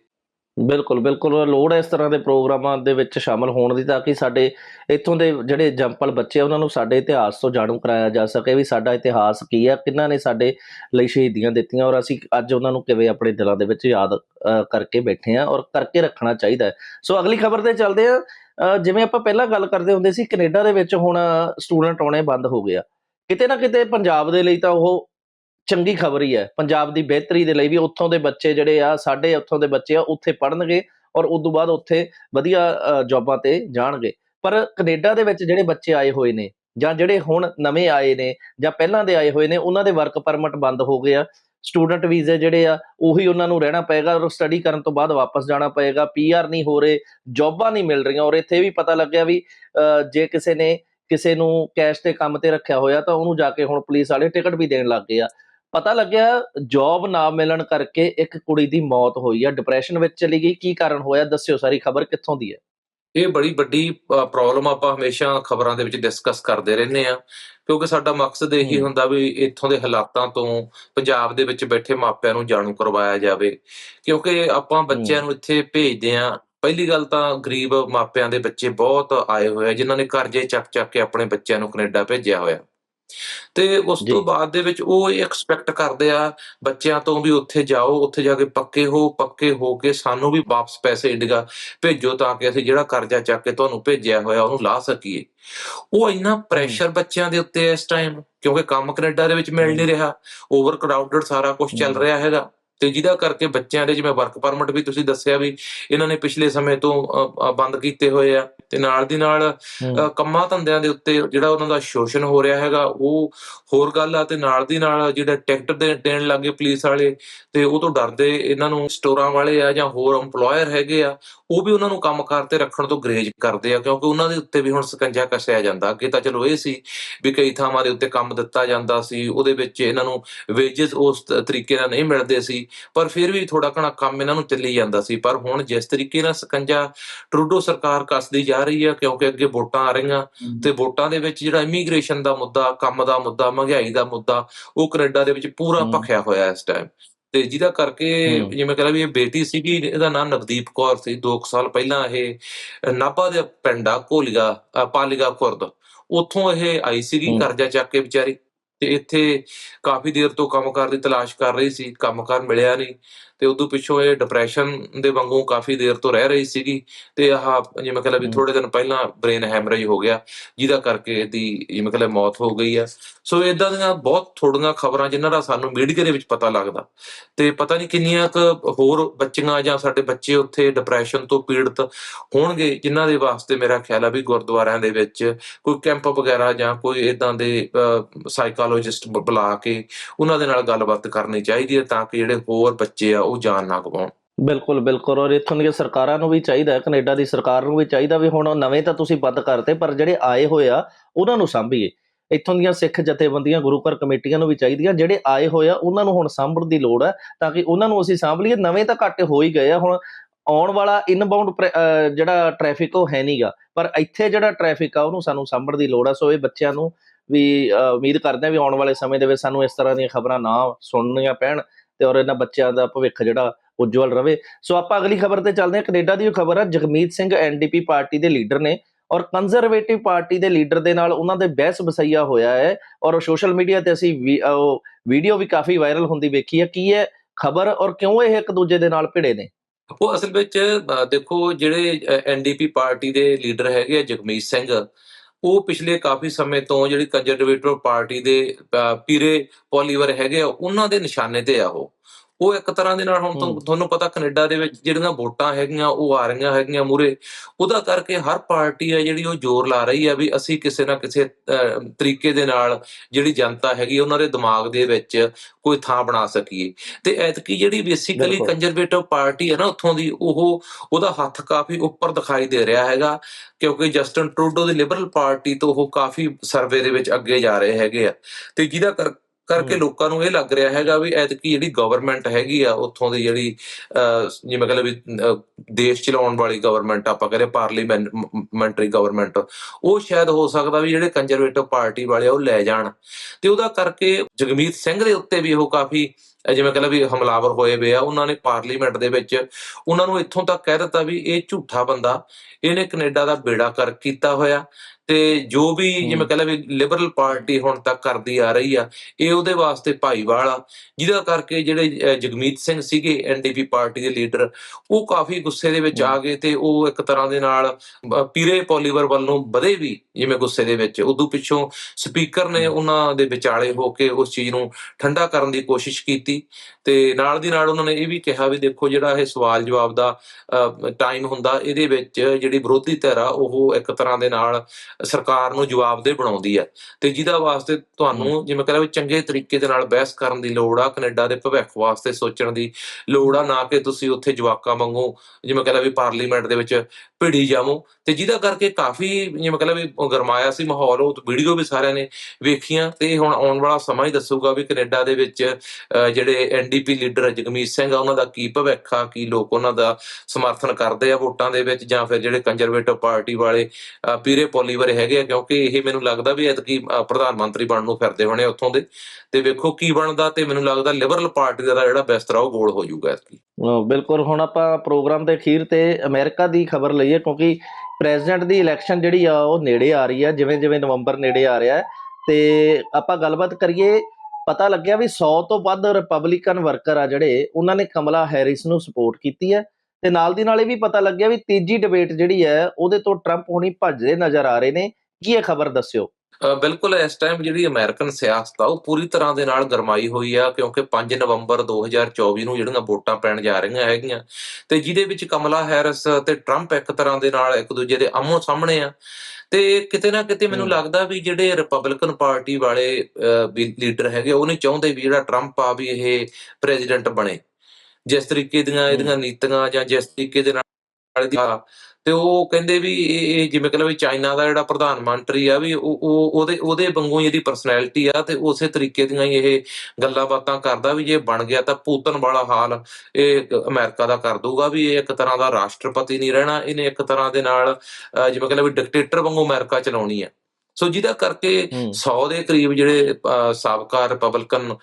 ਬਿਲਕੁਲ ਬਿਲਕੁਲ। ਲੋੜ ਹੈ ਇਸ ਤਰ੍ਹਾਂ ਦੇ ਪ੍ਰੋਗਰਾਮਾਂ ਦੇ ਵਿੱਚ ਸ਼ਾਮਲ ਹੋਣ ਦੀ ਤਾਂ ਕਿ ਸਾਡੇ ਇੱਥੋਂ ਦੇ ਜਿਹੜੇ ਜੰਪਲ ਬੱਚੇ ਆ, ਉਹਨਾਂ ਨੂੰ ਸਾਡੇ ਇਤਿਹਾਸ ਤੋਂ ਜਾਣੂ ਕਰਾਇਆ ਜਾ ਸਕੇ ਵੀ ਸਾਡਾ ਇਤਿਹਾਸ ਕੀ ਆ ਕਿਹਨਾਂ ਨੇ ਸਾਡੇ ਲਈ ਸ਼ਹੀਦੀਆਂ ਦਿੱਤੀਆਂ ਔਰ ਅਸੀਂ ਅੱਜ ਉਹਨਾਂ ਨੂੰ ਕਿਵੇਂ ਆਪਣੇ ਦਿਲਾਂ ਦੇ ਵਿੱਚ ਯਾਦ ਕਰਕੇ ਬੈਠੇ ਆ ਔਰ ਕਰਕੇ ਰੱਖਣਾ ਚਾਹੀਦਾ ਹੈ। ਸੋ ਅਗਲੀ ਖਬਰ ਤੇ ਚੱਲਦੇ ਆ ਜਿਵੇਂ ਆਪਾਂ ਪਹਿਲਾਂ ਗੱਲ ਕਰਦੇ ਹੁੰਦੇ ਸੀ, ਕੈਨੇਡਾ ਦੇ ਵਿੱਚ ਹੁਣ ਸਟੂਡੈਂਟ ਆਉਣੇ ਬੰਦ ਹੋ ਗਿਆ ਕਿਤੇ ਨਾ ਕਿਤੇ ਪੰਜਾਬ ਦੇ ਲਈ ਤਾਂ ਉਹ ਚੰਗੀ ਖਬਰ ਹੀ ਹੈ। ਪੰਜਾਬ ਦੀ ਬਿਹਤਰੀ ਦੇ ਲਈ ਵੀ ਉੱਥੋਂ ਦੇ ਬੱਚੇ ਜਿਹੜੇ ਆ ਸਾਡੇ ਉੱਥੋਂ ਦੇ ਬੱਚੇ ਆ ਉੱਥੇ ਪੜ੍ਹਨਗੇ ਔਰ ਉਸ ਤੋਂ ਬਾਅਦ ਉੱਥੇ ਵਧੀਆ ਅ, ਜੌਬਾਂ ਤੇ ਜਾਣਗੇ। ਪਰ ਕੈਨੇਡਾ ਦੇ ਵਿੱਚ ਜਿਹੜੇ ਬੱਚੇ ਆਏ ਹੋਏ ਨੇ ਜਾਂ ਜਿਹੜੇ ਹੁਣ ਨਵੇਂ ਆਏ ਨੇ ਜਾਂ ਪਹਿਲਾਂ ਦੇ ਆਏ ਹੋਏ ਨੇ ਉਹਨਾਂ ਦੇ ਵਰਕ ਪਰਮਿਟ ਬੰਦ ਹੋ ਗਏ ਆ। ਸਟੂਡੈਂਟ ਵੀਜ਼ੇ ਜਿਹੜੇ ਆ ਉਹੀ ਉਹਨਾਂ ਨੂੰ ਰਹਿਣਾ ਪਏਗਾ ਔਰ ਸਟੱਡੀ ਕਰਨ ਤੋਂ ਬਾਅਦ ਵਾਪਸ ਜਾਣਾ ਪਏਗਾ। ਪੀਆਰ ਨਹੀਂ ਹੋ ਰਹੇ ਜੌਬਾਂ ਨਹੀਂ ਮਿਲ ਰਹੀਆਂ ਔਰ ਇੱਥੇ ਵੀ ਪਤਾ ਲੱਗਿਆ ਵੀ ਅ, ਜੇ ਕਿਸੇ ਨੇ ਕਿਸੇ ਨੂੰ ਕੈਸ਼ ਤੇ ਕੰਮ ਤੇ ਰੱਖਿਆ ਹੋਇਆ ਤਾਂ ਉਹਨੂੰ ਜਾ ਕੇ ਹੁਣ ਪੁਲਿਸ ਵਾਲੇ ਟਿਕਟ ਵੀ ਦੇਣ ਲੱਗ ਗਏ ਆ। ਪਤਾ ਲੱਗਿਆ ਜੌਬ ਨਾ ਮਿਲਣ ਕਰਕੇ ਇੱਕ ਕੁੜੀ ਦੀ ਮੌਤ ਹੋਈ ਆ ਡਿਪਰੈਸ਼ਨ ਵਿੱਚ ਚਲੀ ਗਈ। ਕੀ ਕਾਰਨ ਹੋਇਆ? ਦੱਸਿਓ ਸਾਰੀ ਖਬਰ ਕਿੱਥੋਂ ਦੀ ਹੈ
ਇਹ ਬੜੀ ਵੱਡੀ ਪ੍ਰੋਬਲਮ ਆਪਾਂ ਹਮੇਸ਼ਾ ਖਬਰਾਂ ਦੇ ਵਿੱਚ ਡਿਸਕਸ ਕਰਦੇ ਰਹਿੰਦੇ ਆ। ਕਿਉਂਕਿ ਸਾਡਾ ਮਕਸਦ ਇਹੀ। ਹੁੰਦਾ ਵੀ ਇੱਥੋਂ ਦੇ ਹਾਲਾਤਾਂ ਤੋਂ ਪੰਜਾਬ ਦੇ ਵਿੱਚ ਬੈਠੇ ਮਾਪਿਆਂ ਨੂੰ ਜਾਣੂ ਕਰਵਾਇਆ ਜਾਵੇ। ਕਿਉਂਕਿ ਆਪਾਂ ਬੱਚਿਆਂ ਨੂੰ ਇੱਥੇ ਭੇਜਦੇ ਆ। ਪਹਿਲੀ ਗੱਲ ਤਾਂ ਗਰੀਬ ਮਾਪਿਆਂ ਦੇ ਬੱਚੇ ਬਹੁਤ ਆਏ ਹੋਏ ਆ ਜਿਨ੍ਹਾਂ ਨੇ ਕਰਜ਼ੇ ਚੱਕ ਚੱਕ ਕੇ ਆਪਣੇ ਬੱਚਿਆਂ ਨੂੰ ਕੈਨੇਡਾ ਭੇਜਿਆ ਹੋਇਆ। ਤੇ ਉਸ। ਤੋਂ ਬਾਅਦ ਦੇ ਵਿੱਚ ਉਹ ਇਹ ਐਕਸਪੈਕਟ ਕਰਦੇ ਆ ਬੱਚਿਆਂ ਤੋਂ ਵੀ ਉੱਥੇ ਜਾਓ ਉੱਥੇ ਜਾ ਕੇ ਪੱਕੇ ਹੋ ਪੱਕੇ ਹੋ ਕੇ ਸਾਨੂੰ ਵੀ ਵਾਪਸ ਪੈਸੇ ਇੰਡੀਆ ਭੇਜੋ ਤਾਂ ਕਿ ਅਸੀਂ ਜਿਹੜਾ ਕਰਜ਼ਾ ਚੱਕ ਕੇ ਤੁਹਾਨੂੰ ਭੇਜਿਆ ਹੋਇਆ ਉਹਨੂੰ ਲਾ ਸਕੀਏ ਉਹ ਇੰਨਾ ਪ੍ਰੈਸ਼ਰ ਬੱਚਿਆਂ ਦੇ ਉੱਤੇ ਇਸ ਟਾਈਮ ਕਿਉਂਕਿ ਕੰਮ ਕੈਨੇਡਾ ਦੇ ਵਿੱਚ ਮਿਲ ਨਹੀਂ ਰਿਹਾ ਓਵਰ ਕਰਾਊਡਡ ਸਾਰਾ ਕੁਝ ਚੱਲ। ਰਿਹਾ ਹੈਗਾ ਤੇ ਜਿਹਦਾ ਕਰਕੇ ਬੱਚਿਆਂ ਦੇ ਜਿਵੇਂ ਵਰਕ ਪਰਮਿਟ ਵੀ ਤੁਸੀਂ ਦੱਸਿਆ ਵੀ ਇਹਨਾਂ ਨੇ ਪਿਛਲੇ ਸਮੇਂ ਤੋਂ ਬੰਦ ਕੀਤੇ ਹੋਏ ਆ ਤੇ ਨਾਲ ਦੀ ਨਾਲ ਕੰਮਾਂ ਧੰਦਿਆਂ ਦੇ ਉੱਤੇ ਜਿਹੜਾ ਉਹਨਾਂ ਦਾ ਸ਼ੋਸ਼ਣ ਹੋ ਰਿਹਾ ਹੈਗਾ ਉਹ ਹੋਰ ਗੱਲ ਆ ਤੇ ਨਾਲ ਦੀ ਨਾਲ ਜਿਹੜਾ ਟਿਕਟ ਦੇ ਦੇਣ ਲੱਗੇ ਪੁਲਿਸ ਵਾਲੇ ਤੇ ਉਹ ਤੋਂ ਡਰਦੇ ਇਹਨਾਂ ਨੂੰ ਸਟੋਰਾਂ ਵਾਲੇ ਆ ਜਾਂ ਹੋਰ EMPLOYER ਹੈਗੇ ਆ ਉਹ ਵੀ ਉਹਨਾਂ ਨੂੰ ਕੰਮਕਾਰ ਤੇ ਰੱਖਣ ਤੋਂ ਗਰੇਜ ਕਰਦੇ ਆ ਕਿਉਂਕਿ ਉਹਨਾਂ ਦੇ ਉੱਤੇ ਵੀ ਹੁਣ ਸਕੰਜਾ ਕੱਸਿਆ ਜਾਂਦਾ। ਅੱਗੇ ਤਾਂ ਚਲੋ ਇਹ ਸੀ ਵੀ ਕਈ ਥਾਵਾਂ ਦੇ ਉੱਤੇ ਕੰਮ ਦਿੱਤਾ ਜਾਂਦਾ ਸੀ ਉਹਦੇ ਵਿੱਚ ਇਹਨਾਂ ਨੂੰ ਵੇਜਸ ਉਸ ਤਰੀਕੇ ਨਾਲ ਨਹੀਂ ਮਿਲਦੇ ਸੀ ਪਰ ਫਿਰ ਵੀ ਥੋੜਾ ਘਣਾ ਕੰਮ ਇਹਨਾਂ ਨੂੰ ਚੱਲੀ ਜਾਂਦਾ ਸੀ ਪਰ ਹੁਣ ਜਿਸ ਤਰੀਕੇ ਨਾਲ ਸਕੰਜਾ ਟਰੂਡੋ ਸਰਕਾਰ ਕੱਸਦੀ ਜਾ ਰਹੀ ਹੈ ਕਿਉਂਕਿ ਅੱਗੇ ਵੋਟਾਂ ਆ ਰਹੀਆਂ ਤੇ ਵੋਟਾਂ ਦੇ ਵਿੱਚ ਜਿਹੜਾ ਇਮੀਗ੍ਰੇਸ਼ਨ ਦਾ ਮੁੱਦਾ ਕੰਮ ਦਾ ਮੁੱਦਾ ਮਹਿੰਗਾਈ ਦਾ ਮੁੱਦਾ ਉਹ ਕੈਨੇਡਾ ਦੇ ਵਿੱਚ ਪੂਰਾ। ਭਖਿਆ ਹੋਇਆ ਇਸ ਟਾਈਮ ਤੇ ਜਿਹਦਾ ਕਰਕੇ। ਜਿਵੇਂ ਕਹਿੰਦਾ ਵੀ ਇਹ ਬੇਟੀ ਸੀਗੀ ਇਹਦਾ ਨਾਮ ਨਵਦੀਪ ਕੌਰ ਸੀ 2 ਸਾਲ ਪਹਿਲਾਂ ਇਹ ਨਾਭਾ ਦੇ ਪਿੰਡ ਕੋਲੀਗਾ ਪਾਲੀਗਾ ਖੁਰਦ ਉੱਥੋਂ ਇਹ ਆਈ ਸੀਗੀ। ਕਰਜ਼ਾ ਚੱਕ ਕੇ ਵਿਚਾਰੀ ਤੇ ਇੱਥੇ ਕਾਫੀ ਦੇਰ ਤੋਂ ਕੰਮਕਾਰ ਦੀ ਤਲਾਸ਼ ਕਰ ਰਹੀ ਸੀ ਕੰਮਕਾਰ ਮਿਲਿਆ ਨਹੀਂ। ਤੇ ਉਦੋਂ ਪਿੱਛੋਂ ਇਹ ਡਿਪਰੈਸ਼ਨ ਦੇ ਵਾਂਗੂ ਕਾਫੀ ਦੇਰ ਤੋਂ ਰਹਿ ਰਹੀ ਸੀਗੀ ਤੇ ਆਹ ਜਿਵੇਂ ਕਹਿੰਦਾ ਵੀ। ਥੋੜੇ ਦਿਨ ਪਹਿਲਾਂ ਬ੍ਰੇਨ ਹੈਮਰੇਜ ਹੋ ਗਿਆ ਜਿਹਦਾ ਕਰਕੇ ਇਹਦੀ ਜਿਵੇਂ ਕਹਿੰਦਾ ਮੌਤ ਹੋ ਗਈ ਆ ਸੋ ਇਦਾਂ ਦੀਆਂ ਬਹੁਤ ਥੋੜੀਆਂ ਖਬਰਾਂ ਜਿਨ੍ਹਾਂ ਦਾ ਸਾਨੂੰ ਮੀਡੀਆ ਦੇ ਵਿੱਚ ਪਤਾ ਲੱਗਦਾ ਤੇ ਪਤਾ ਨਹੀਂ ਕਿੰਨੀਆਂ ਕੁ ਹੋਰ ਬੱਚੀਆਂ ਜਾਂ ਸਾਡੇ ਬੱਚੇ ਉੱਥੇ ਡਿਪਰੈਸ਼ਨ ਤੋਂ ਪੀੜਤ ਹੋਣਗੇ ਜਿਨ੍ਹਾਂ ਦੇ ਵਾਸਤੇ ਮੇਰਾ ਖਿਆਲ ਆ ਵੀ ਗੁਰਦੁਆਰਿਆਂ ਦੇ ਵਿੱਚ ਕੋਈ ਕੈਂਪ ਵਗੈਰਾ ਜਾਂ ਕੋਈ ਇਦਾਂ ਦੇ ਸਾਈਕੋਲੋਜਿਸਟ ਬੁਲਾ ਕੇ ਉਹਨਾਂ ਦੇ ਨਾਲ ਗੱਲਬਾਤ ਕਰਨੀ ਚਾਹੀਦੀ ਹੈ ਤਾਂ ਕਿ ਜਿਹੜੇ ਹੋਰ ਬੱਚੇ ਆ ਉਹ ਜਾਨ ਨਾ ਗਵਾਉਣ
ਬਿਲਕੁਲ ਬਿਲਕੁਲ। ਔਰ ਇੱਥੋਂ ਦੀਆਂ ਸਰਕਾਰਾਂ ਨੂੰ ਵੀ ਚਾਹੀਦਾ ਹੈ, ਕੈਨੇਡਾ ਦੀ ਸਰਕਾਰ ਨੂੰ ਵੀ ਚਾਹੀਦਾ ਵੀ ਹੁਣ ਨਵੇਂ ਤਾਂ ਤੁਸੀਂ ਬੰਦ ਕਰਤੇ, ਪਰ ਜਿਹੜੇ ਆਏ ਹੋਏ ਆ, ਉਹਨਾਂ ਨੂੰ ਸਾਂਭੀਏ। ਇੱਥੋਂ ਦੀਆਂ ਸਿੱਖ ਜਥੇਬੰਦੀਆਂ, ਗੁਰੂ ਘਰ ਕਮੇਟੀਆਂ ਨੂੰ ਵੀ ਚਾਹੀਦੀਆਂ, ਜਿਹੜੇ ਆਏ ਹੋਏ ਆ, ਉਹਨਾਂ ਨੂੰ ਹੁਣ ਸਾਂਭਣ ਦੀ ਲੋੜ ਹੈ, ਤਾਂ ਕਿ ਉਹਨਾਂ ਨੂੰ ਅਸੀਂ ਸਾਂਭ ਲਈਏ। ਨਵੇਂ ਤਾਂ ਘੱਟ ਹੋ ਹੀ ਗਏ ਆ, ਹੁਣ ਆਉਣ ਵਾਲਾ ਇਨਬਾਉਂਡ ਜਿਹੜਾ ਟ੍ਰੈਫਿਕ ਉਹ ਹੈ ਨਹੀਂਗਾ ਪਰ ਇੱਥੇ ਜਿਹੜਾ ਟ੍ਰੈਫਿਕ ਆ, ਉਹਨੂੰ ਸਾਨੂੰ ਸਾਂਭਣ ਦੀ ਲੋੜ ਆ ਸੋ ਇਹ ਬੱਚਿਆਂ ਨੂੰ ਵੀ ਉਮੀਦ ਕਰਦੇ ਆ ਵੀ ਆਉਣ ਵਾਲੇ ਸਮੇਂ ਦੇ ਵਿੱਚ ਸਾਨੂੰ ਇਸ ਤਰ੍ਹਾਂ ਦੀਆਂ ਖਬਰਾਂ ਨਾ ਸੁਣਨੀਆਂ ਪੈਣ। ਤੇ ਔਰ ਇਹਨਾਂ ਬੱਚਿਆਂ ਦਾ ਭਵਿੱਖ ਜਿਹੜਾ ਉਜਵਲ ਰਵੇ। ਸੋ ਆਪਾਂ ਅਗਲੀ ਖਬਰ ਤੇ ਚੱਲਦੇ ਹਾਂ। ਕੈਨੇਡਾ ਦੀ ਖਬਰ ਹੈ ਜਗਮੀਤ ਸਿੰਘ ਐਨਡੀਪੀ ਪਾਰਟੀ ਦੇ ਲੀਡਰ ਨੇ ਔਰ ਕੰਜ਼ਰਵੇਟਿਵ ਪਾਰਟੀ ਦੇ ਲੀਡਰ ਦੇ ਨਾਲ ਉਹਨਾਂ ਦੇ ਬਹਿਸ ਬਸਈਆ ਹੋਇਆ ਹੈ। ਔਰ ਸੋਸ਼ਲ ਮੀਡੀਆ ਤੇ ਅਸੀਂ ਉਹ ਵੀਡੀਓ ਵੀ ਕਾਫੀ ਵਾਇਰਲ ਹੁੰਦੀ ਵੇਖੀ ਹੈ। ਕੀ ਹੈ ਖਬਰ ਔਰ ਕਿਉਂ ਇਹ ਇੱਕ ਦੂਜੇ ਦੇ ਨਾਲ ਭਿੜੇ ਨੇ?
ਉਹ ਅਸਲ ਵਿੱਚ ਅ, ਦੇਖੋ ਜਿਹੜੇ ਐਨਡੀਪੀ ਪਾਰਟੀ ਦੇ ਲੀਡਰ ਹੈਗੇ ਆ ਜਗਮੀਤ ਸਿੰਘ ਉਹ ਪਿਛਲੇ ਕਾਫੀ ਸਮੇਂ ਤੋਂ ਜਿਹੜੀ ਕੰਜ਼ਰਵੇਟਿਵ ਪਾਰਟੀ ਦੇ ਅ, ਪੀਰੇ ਪੋਲੀਵਰ ਹੈਗੇ ਆ ਉਹਨਾਂ ਦੇ ਨਿਸ਼ਾਨੇ ਤੇ ਆ ਉਹ। ਉਹ ਇੱਕ ਤਰ੍ਹਾਂ ਦੇ ਨਾਲ ਹੁਣ। ਤੁਹਾਨੂੰ ਪਤਾ ਕੈਨੇਡਾ ਦੇ ਵਿੱਚ ਜਿਹੜੀਆਂ ਵੋਟਾਂ ਹੈਗੀਆਂ ਉਹ ਆ ਰਹੀਆਂ ਹੈਗੀਆਂ ਮੂਰੇ ਉਹਦਾ ਕਰਕੇ ਹਰ ਪਾਰਟੀ ਹੈ ਜਿਹੜੀ ਉਹ ਜ਼ੋਰ ਲਾ ਰਹੀ ਹੈ ਵੀ ਅਸੀਂ ਕਿਸੇ ਨਾ ਕਿਸੇ ਤਰੀਕੇ ਦੇ ਨਾਲ ਜਿਹੜੀ ਜਨਤਾ ਹੈਗੀ ਉਹਨਾਂ ਦੇ ਦਿਮਾਗ ਦੇ ਵਿੱਚ ਕੋਈ ਥਾਂ ਬਣਾ ਸਕੀਏ ਤੇ ਐਤਕੀ ਜਿਹੜੀ ਬੇਸਿਕਲੀ। ਕੰਜ਼ਰਵੇਟਿਵ ਪਾਰਟੀ ਹੈ ਨਾ ਉੱਥੋਂ ਦੀ ਉਹ ਉਹਦਾ ਹੱਥ ਕਾਫੀ ਉੱਪਰ ਦਿਖਾਈ ਦੇ ਰਿਹਾ ਹੈਗਾ ਕਿਉਂਕਿ ਜਸਟਨ ਟਰੂਡੋ ਦੀ ਲਿਬਰਲ ਪਾਰਟੀ ਤੋਂ ਉਹ ਕਾਫੀ ਸਰਵੇ ਦੇ ਵਿੱਚ ਅੱਗੇ ਜਾ ਰਹੇ ਹੈਗੇ ਆ ਤੇ ਜਿਹਦਾ ਕਰ- ਕਰਕੇ। ਲੋਕਾਂ ਨੂੰ ਇਹ ਲੱਗ ਰਿਹਾ ਹੈਗਾ ਵੀ ਐਤਕੀ ਜਿਹੜੀ ਗਵਰਨਮੈਂਟ ਹੈਗੀ ਆ ਉੱਥੋਂ ਦੀ ਜਿਹੜੀ ਜਿਵੇਂ ਕਹਿੰਦੇ ਵੀ ਦੇਸ਼ ਚਲਾਉਣ ਵਾਲੀ ਗਵਰਨਮੈਂਟ ਆਪਾਂ ਕਹਿੰਦੇ ਪਾਰਲੀਮੈਂਟਰੀ ਗਵਰਨਮੈਂਟ ਉਹ ਸ਼ਾਇਦ ਹੋ ਸਕਦਾ ਵੀ ਜਿਹੜੇ ਕੰਜ਼ਰਵੇਟਿਵ ਪਾਰਟੀ ਵਾਲੇ ਆ ਉਹ ਲੈ ਜਾਣ ਤੇ ਉਹਦਾ ਕਰਕੇ ਜਗਮੀਤ ਸਿੰਘ ਦੇ ਉੱਤੇ ਵੀ ਉਹ ਕਾਫੀ ਜਿਵੇਂ ਕਹਿੰਦਾ ਵੀ ਹਮਲਾਵਰ ਹੋਏ ਵੇ ਆ ਉਹਨਾਂ ਨੇ ਪਾਰਲੀਮੈਂਟ ਦੇ ਵਿੱਚ ਉਹਨਾਂ ਨੂੰ ਇੱਥੋਂ ਤੱਕ ਕਹਿ ਦਿੱਤਾ ਵੀ ਇਹ ਝੂਠਾ ਬੰਦਾ ਇਹਨੇ ਕੈਨੇਡਾ ਦਾ ਬੇੜਾ ਕਰ ਕੀਤਾ ਹੋਇਆ ਤੇ ਜੋ ਵੀ ਜਿਵੇਂ। ਕਹਿੰਦਾ ਵੀ ਲਿਬਰਲ ਪਾਰਟੀ ਹੁਣ ਤੱਕ ਕਰਦੀ ਆ ਰਹੀ ਆ ਇਹ ਉਹਦੇ ਵਾਸਤੇ ਭਾਈਵਾਲ ਆ ਜਿਹਦਾ ਕਰਕੇ ਜਿਹੜੇ ਜਗਮੀਤ ਸਿੰਘ ਸੀਗੇ ਐਨਡੀਪੀ ਪਾਰਟੀ ਦੇ ਲੀਡਰ ਉਹ ਕਾਫੀ ਗੁੱਸੇ ਦੇ ਵਿੱਚ ਆ ਗਏ ਤੇ ਉਹ ਇੱਕ ਤਰ੍ਹਾਂ ਦੇ ਨਾਲ ਪੀਰੇ ਪੋਲੀਵਰ ਵੱਲੋਂ ਵਧੇ ਵੀ ਜਿਵੇਂ ਗੁੱਸੇ ਦੇ ਵਿੱਚ ਉਦੋਂ ਪਿੱਛੋਂ ਸਪੀਕਰ ਨੇ। ਉਹਨਾਂ ਦੇ ਵਿਚਾਲੇ ਹੋ ਕੇ ਉਸ ਚੀਜ਼ ਨੂੰ ਠੰਡਾ ਕਰਨ ਦੀ ਕੋਸ਼ਿਸ਼ ਕੀਤੀ ਤੇ ਨਾਲ ਦੀ ਨਾਲ ਉਹਨਾਂ ਨੇ ਇਹ ਵੀ ਕਿਹਾ ਵੀ ਦੇਖੋ ਜਿਹੜਾ ਇਹ ਸਵਾਲ ਜਵਾਬ ਦਾ ਟਾਈਮ ਹੁੰਦਾ ਇਹਦੇ ਵਿੱਚ ਜਿਹੜੀ ਵਿਰੋਧੀ ਧਿਰ ਆ ਉਹ ਇੱਕ ਤਰ੍ਹਾਂ ਦੇ ਨਾਲ ਸਰਕਾਰ ਨੂੰ ਜਵਾਬਦੇਹ ਬਣਾਉਂਦੀ ਆ। ਤੇ ਜਿਹਦਾ ਵਾਸਤੇ ਤੁਹਾਨੂੰ ਜਿਵੇਂ ਕਹਿੰਦਾ ਵੀ ਚੰਗੇ ਤਰੀਕੇ ਦੇ ਨਾਲ ਬਹਿਸ ਕਰਨ ਦੀ ਲੋੜ ਆ ਕੈਨੇਡਾ ਦੇ ਭਵਿੱਖ ਵਾਸਤੇ ਸੋਚਣ ਦੀ ਲੋੜ ਆ ਨਾ ਕਿ ਤੁਸੀਂ ਉੱਥੇ ਜਵਾਕਾਂ ਵਾਂਗੂ ਜਿਵੇਂ ਕਹਿੰਦਾ ਵੀ ਪਾਰਲੀਮੈਂਟ ਦੇ ਵਿੱਚ ਭਿੜੀ ਜਾਵੋ। ਤੇ ਜਿਹਦਾ ਕਰਕੇ ਕਾਫੀ ਮਤਲਬ ਗਰਮਾਇਆ ਸੀ ਮਾਹੌਲ ਉਹ ਵੀਡੀਓ ਵੀ ਸਾਰਿਆਂ ਨੇ ਵੇਖੀਆਂ। ਤੇ ਹੁਣ ਆਉਣ ਵਾਲਾ ਸਮਾਂ ਹੀ ਦੱਸੂਗਾ ਵੀ ਕੈਨੇਡਾ ਦੇ ਵਿੱਚ ਜਿਹੜੇ ਐਨਡੀਪੀ ਲੀਡਰ ਜਗਮੀਤ ਸਿੰਘ ਆ ਉਹਨਾਂ ਦਾ ਕੀ ਭਵਿੱਖ ਆ ਕੀ ਲੋਕ ਉਹਨਾਂ ਦਾ ਸਮਰਥਨ ਕਰਦੇ ਆ ਵੋਟਾਂ ਦੇ ਵਿੱਚ ਜਾਂ ਫਿਰ ਜਿਹੜੇ ਕੰਜ਼ਰਵੇਟਿਵ ਪਾਰਟੀ ਵਾਲੇ ਅਹ, ਪੀਰੇ ਪੋਲੀਵਰ ਹੈਗੇ ਆ। ਕਿਉਂਕਿ ਇਹ ਮੈਨੂੰ ਲੱਗਦਾ ਵੀ ਐਤਕੀ ਪ੍ਰਧਾਨ ਮੰਤਰੀ ਬਣਨ ਨੂੰ ਫਿਰਦੇ ਹੋਣੇ ਉੱਥੋਂ ਦੇ। ਤੇ ਵੇਖੋ ਕੀ ਬਣਦਾ ਤੇ ਮੈਨੂੰ ਲੱਗਦਾ ਲਿਬਰਲ ਪਾਰਟੀ ਦਾ ਜਿਹੜਾ ਬਿਸਤਰਾ ਉਹ ਗੋਲ ਹੋ ਜਾਊਗਾ ਐਤਕੀ।
ਬਿਲਕੁਲ। ਹੁਣ ਆਪਾਂ ਪ੍ਰੋਗਰਾਮ ਦੇ ਅਖੀਰ ਤੇ ਅਮਰੀਕਾ ਦੀ ਖਬਰ ਲਈ ਲਈਏ ਕਿਉਂਕਿ ਪ੍ਰੈਜ਼ੀਡੈਂਟ ਦੀ ਇਲੈਕਸ਼ਨ ਜਿਹੜੀ ਆ, ਉਹ ਨੇੜੇ ਆ ਰਹੀ ਆ ਜਿਵੇਂ ਜਿਵੇਂ ਨਵੰਬਰ ਨੇੜੇ ਆ ਰਿਹਾ ਹੈ। ਤੇ ਆਪਾਂ ਗੱਲਬਾਤ ਕਰੀਏ, ਪਤਾ ਲੱਗਿਆ ਵੀ 100 ਤੋਂ ਵੱਧ ਰਿਪਬਲਿਕਨ ਵਰਕਰ ਆ ਜਿਹੜੇ, ਉਹਨਾਂ ਨੇ ਕਮਲਾ ਹੈਰਿਸ ਨੂੰ ਸਪੋਰਟ ਕੀਤੀ ਹੈ। ਤੇ ਨਾਲ ਦੀ ਨਾਲ ਇਹ ਵੀ ਪਤਾ ਲੱਗਿਆ ਵੀ ਤੀਜੀ ਡਿਬੇਟ ਜਿਹੜੀ ਹੈ, ਉਹਦੇ ਤੋਂ ਟਰੰਪ ਹੋਣੀ ਭੱਜਦੇ ਨਜ਼ਰ ਆ ਰਹੇ ਨੇ। ਕੀ ਇਹ ਖਬਰ ਦੱਸਿਓ?
ਬਿਲਕੁਲ ਇਸ ਟਾਈਮ ਜਿਹੜੀ ਅਮਰੀਕਨ ਸਿਆਸਤ ਆ ਉਹ ਪੂਰੀ ਤਰ੍ਹਾਂ ਦੇ ਨਾਲ ਗਰਮਾਈ ਹੋਈ ਆ ਕਿਉਂਕਿ 5 ਨਵੰਬਰ 2024 ਨੂੰ ਜਿਹੜੀਆਂ ਵੋਟਾਂ ਪੈਣ ਜਾ ਰਹੀਆਂ ਹੈਗੀਆਂ ਤੇ ਜਿਹਦੇ ਵਿੱਚ ਕਮਲਾ ਹੈਰਿਸ ਤੇ ਟਰੰਪ ਇੱਕ ਤਰ੍ਹਾਂ ਦੇ ਨਾਲ ਇੱਕ ਦੂਜੇ ਦੇ ਆਮੋ ਸਾਹਮਣੇ ਆ ਤੇ ਕਿਤੇ ਨਾ ਕਿਤੇ ਮੈਨੂੰ। ਲੱਗਦਾ ਵੀ ਜਿਹੜੇ ਰਿਪਬਲਿਕਨ ਪਾਰਟੀ ਵਾਲੇ ਵੀ ਲੀਡਰ ਹੈਗੇ ਉਹ ਨਹੀਂ ਚਾਹੁੰਦੇ ਵੀ ਜਿਹੜਾ ਟਰੰਪ ਆ ਵੀ ਇਹ ਪ੍ਰੈਜ਼ੀਡੈਂਟ ਬਣੇ ਜਿਸ ਤਰੀਕੇ ਦੀਆਂ ਇਹਦੀਆਂ ਨੀਤੀਆਂ ਜਾਂ ਜਿਸ ਤਰੀਕੇ ਦੇ ਨਾਲ ਤੇ ਉਹ ਕਹਿੰਦੇ ਵੀ ਇਹ ਜਿਵੇਂ ਕਹਿੰਦੇ ਵੀ ਚਾਈਨਾ ਦਾ ਜਿਹੜਾ ਪ੍ਰਧਾਨ ਮੰਤਰੀ ਆ ਵੀ ਉਹ ਉਹਦੇ ਉਹਦੇ ਵਾਂਗੂ ਇਹਦੀ ਪਰਸਨੈਲਿਟੀ ਆ ਤੇ ਉਸੇ ਤਰੀਕੇ ਦੀਆਂ ਹੀ ਇਹ ਗੱਲਾਂ ਬਾਤਾਂ ਕਰਦਾ ਵੀ ਜੇ ਬਣ ਗਿਆ ਤਾਂ ਪੂਤਨ ਵਾਲਾ ਹਾਲ ਇਹ ਅਮਰੀਕਾ ਦਾ ਕਰ ਦੂਗਾ ਵੀ ਇਹ ਇੱਕ ਤਰ੍ਹਾਂ ਦਾ ਰਾਸ਼ਟਰਪਤੀ ਨਹੀਂ ਰਹਿਣਾ ਇਹਨੇ ਇੱਕ ਤਰ੍ਹਾਂ ਦੇ ਨਾਲ ਅਹ, ਜਿਵੇਂ ਕਹਿੰਦੇ ਵੀ ਡਿਕਟੇਟਰ ਵਾਂਗੂ ਅਮਰੀਕਾ ਚਲਾਉਣੀ ਆ। ਸੋ ਜਿਹਦਾ ਕਰਕੇ
ਹੂੰ।
100 ਦੇ ਕਰੀਬ ਜਿਹੜੇ ਸਾਬਕਾ ਰਿਪਬਲਿਕਨ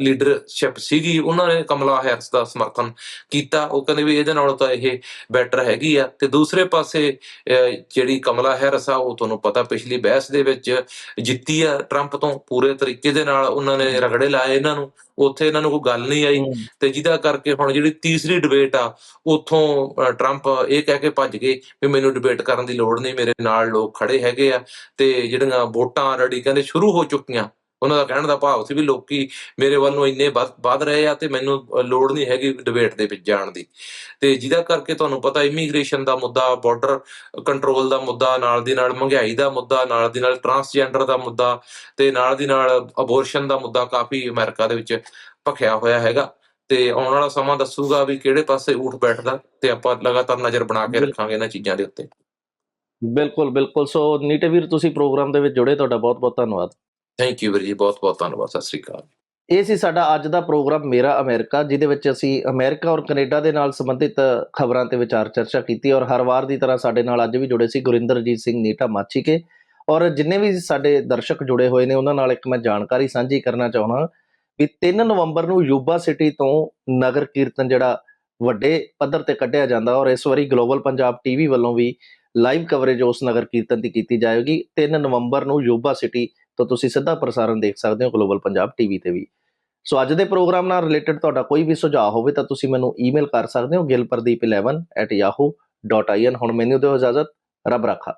ਲੀਡਰਸ਼ਿਪ ਸੀਗੀ ਉਹਨਾਂ ਨੇ ਕਮਲਾ ਹੈਰਿਸ ਦਾ ਸਮਰਥਨ ਕੀਤਾ। ਉਹ ਕਹਿੰਦੇ ਵੀ ਇਹਦੇ ਨਾਲੋਂ ਤਾਂ ਇਹ ਬੈਟਰ ਹੈਗੀ ਆ। ਤੇ ਦੂਸਰੇ ਪਾਸੇ ਜਿਹੜੀ ਕਮਲਾ ਹੈਰਿਸ ਆ ਉਹ ਤੁਹਾਨੂੰ ਪਤਾ ਪਿਛਲੀ ਬਹਿਸ ਦੇ ਵਿੱਚ ਜਿੱਤੀ ਆ ਟਰੰਪ ਤੋਂ ਪੂਰੇ ਤਰੀਕੇ ਦੇ ਨਾਲ। ਉਹਨਾਂ ਨੇ ਰਗੜੇ ਲਾਏ ਇਹਨਾਂ ਨੂੰ। ਉੱਥੇ ਇਹਨਾਂ ਨੂੰ ਕੋਈ ਗੱਲ ਨਹੀਂ ਆਈ ਤੇ ਜਿਹਦਾ ਕਰਕੇ ਹੁਣ ਜਿਹੜੀ ਤੀਸਰੀ ਡਿਬੇਟ ਆ ਉਥੋਂ ਟਰੰਪ ਇਹ ਕਹਿ ਕੇ ਭੱਜ ਗਏ ਵੀ ਮੈਨੂੰ ਡਿਬੇਟ ਕਰਨ ਦੀ ਲੋੜ ਨਹੀਂ ਮੇਰੇ ਨਾਲ ਲੋਕ ਖੜੇ ਹੈਗੇ ਆ ਤੇ ਜਿਹੜੀਆਂ ਵੋਟਾਂ ਆਲਰੇਡੀ ਕਹਿੰਦੇ ਸ਼ੁਰੂ ਹੋ ਚੁੱਕੀਆਂ। ਉਹਨਾਂ ਦਾ ਕਹਿਣ ਦਾ ਭਾਵ ਸੀ ਵੀ ਲੋਕੀ ਮੇਰੇ ਵੱਲ ਨੂੰ ਇੰਨੇ ਵੱਧ ਰਹੇ ਆ ਤੇ ਮੈਨੂੰ ਲੋੜ ਨਹੀਂ ਹੈਗੀ ਡਿਬੇਟ ਦੇ ਵਿੱਚ ਜਾਣ ਦੀ। ਤੇ ਜਿਹਦਾ ਕਰਕੇ ਤੁਹਾਨੂੰ ਪਤਾ ਇਮੀਗ੍ਰੇਸ਼ਨ ਦਾ ਮੁੱਦਾ ਬਾਰਡਰ ਕੰਟਰੋਲ ਦਾ ਮੁੱਦਾ ਨਾਲ ਦੀ ਨਾਲ ਮਹਿੰਗਾਈ ਦਾ ਮੁੱਦਾ ਨਾਲ ਦੀ ਨਾਲ ਟਰਾਂਸਜੈਂਡਰ ਦਾ ਮੁੱਦਾ ਤੇ ਨਾਲ ਦੀ ਨਾਲ ਅਬੋਰਸ਼ਨ ਦਾ ਮੁੱਦਾ ਕਾਫੀ ਅਮਰੀਕਾ ਦੇ ਵਿੱਚ ਭਖਿਆ ਹੋਇਆ ਹੈਗਾ। ਤੇ ਆਉਣ ਵਾਲਾ ਸਮਾਂ ਦੱਸੂਗਾ ਵੀ ਕਿਹੜੇ ਪਾਸੇ ਊਠ ਬੈਠਦਾ ਤੇ ਆਪਾਂ ਲਗਾਤਾਰ ਨਜ਼ਰ ਬਣਾ ਕੇ ਰੱਖਾਂਗੇ ਇਹਨਾਂ ਚੀਜ਼ਾਂ ਦੇ ਉੱਤੇ।
ਬਿਲਕੁਲ ਬਿਲਕੁਲ। ਸੋ ਨੀਟੇ ਵੀਰ ਤੁਸੀਂ ਪ੍ਰੋਗਰਾਮ ਦੇ ਵਿੱਚ ਜੁੜੇ ਤੁਹਾਡਾ ਬਹੁਤ ਬਹੁਤ ਧੰਨਵਾਦ।
ਥੈਂਕ ਯੂ ਵੀਰ ਜੀ, ਬਹੁਤ ਬਹੁਤ ਧੰਨਵਾਦ, ਸਤਿ ਸ੍ਰੀ ਅਕਾਲ।
ਇਹ ਸੀ ਸਾਡਾ ਅੱਜ ਦਾ ਪ੍ਰੋਗਰਾਮ ਮੇਰਾ ਅਮਰੀਕਾ, ਜਿਹਦੇ ਵਿੱਚ ਅਸੀਂ ਅਮਰੀਕਾ ਔਰ ਕੈਨੇਡਾ ਦੇ ਨਾਲ ਸੰਬੰਧਿਤ ਖਬਰਾਂ ਤੇ ਵਿਚਾਰ ਚਰਚਾ ਕੀਤੀ ਔਰ ਹਰ ਵਾਰ ਦੀ ਤਰ੍ਹਾਂ ਸਾਡੇ ਨਾਲ ਅੱਜ ਵੀ ਜੁੜੇ ਸੀ ਗੁਰਿੰਦਰਜੀਤ ਸਿੰਘ ਨੀਟਾ ਮਾਚੀਕੇ। ਔਰ ਜਿੰਨੇ ਵੀ ਸਾਡੇ ਦਰਸ਼ਕ ਜੁੜੇ ਹੋਏ ਨੇ, ਉਹਨਾਂ ਨਾਲ ਇੱਕ ਮੈਂ ਜਾਣਕਾਰੀ ਸਾਂਝੀ ਕਰਨਾ ਚਾਹੁੰਦਾ ਵੀ 3 ਨਵੰਬਰ ਨੂੰ ਯੂਬਾ ਸਿਟੀ ਤੋਂ ਨਗਰ ਕੀਰਤਨ ਜਿਹੜਾ ਵੱਡੇ ਪੱਧਰ ਤੇ ਕੱਢਿਆ ਜਾਂਦਾ ਔਰ ਇਸ ਵਾਰੀ ਗਲੋਬਲ ਪੰਜਾਬ ਟੀਵੀ ਵੱਲੋਂ ਵੀ ਲਾਈਵ ਕਵਰੇਜ ਉਸ ਨਗਰ ਕੀਰਤਨ ਦੀ ਕੀਤੀ ਜਾਏਗੀ। 3 ਨਵੰਬਰ ਨੂੰ ਯੂਬਾ ਸਿਟੀ ਤਾਂ ਤੁਸੀਂ ਸਿੱਧਾ ਪ੍ਰਸਾਰਣ ਦੇਖ ਸਕਦੇ ਹੋ ਗਲੋਬਲ ਪੰਜਾਬ ਟੀਵੀ ਤੇ ਵੀ। ਸੋ ਅੱਜ ਦੇ ਪ੍ਰੋਗਰਾਮ ਨਾਲ ਰਿਲੇਟਡ ਤੁਹਾਡਾ ਕੋਈ ਵੀ ਸੁਝਾਅ ਹੋਵੇ ਤਾਂ ਤੁਸੀਂ ਮੈਨੂੰ ਈਮੇਲ ਕਰ ਸਕਦੇ ਹੋ gilpardeep11@yahoo.in ਹੁਣ ਮੈਨੂੰ ਦਿਓ ਇਜਾਜ਼ਤ, ਰੱਬ ਰਾਖਾ।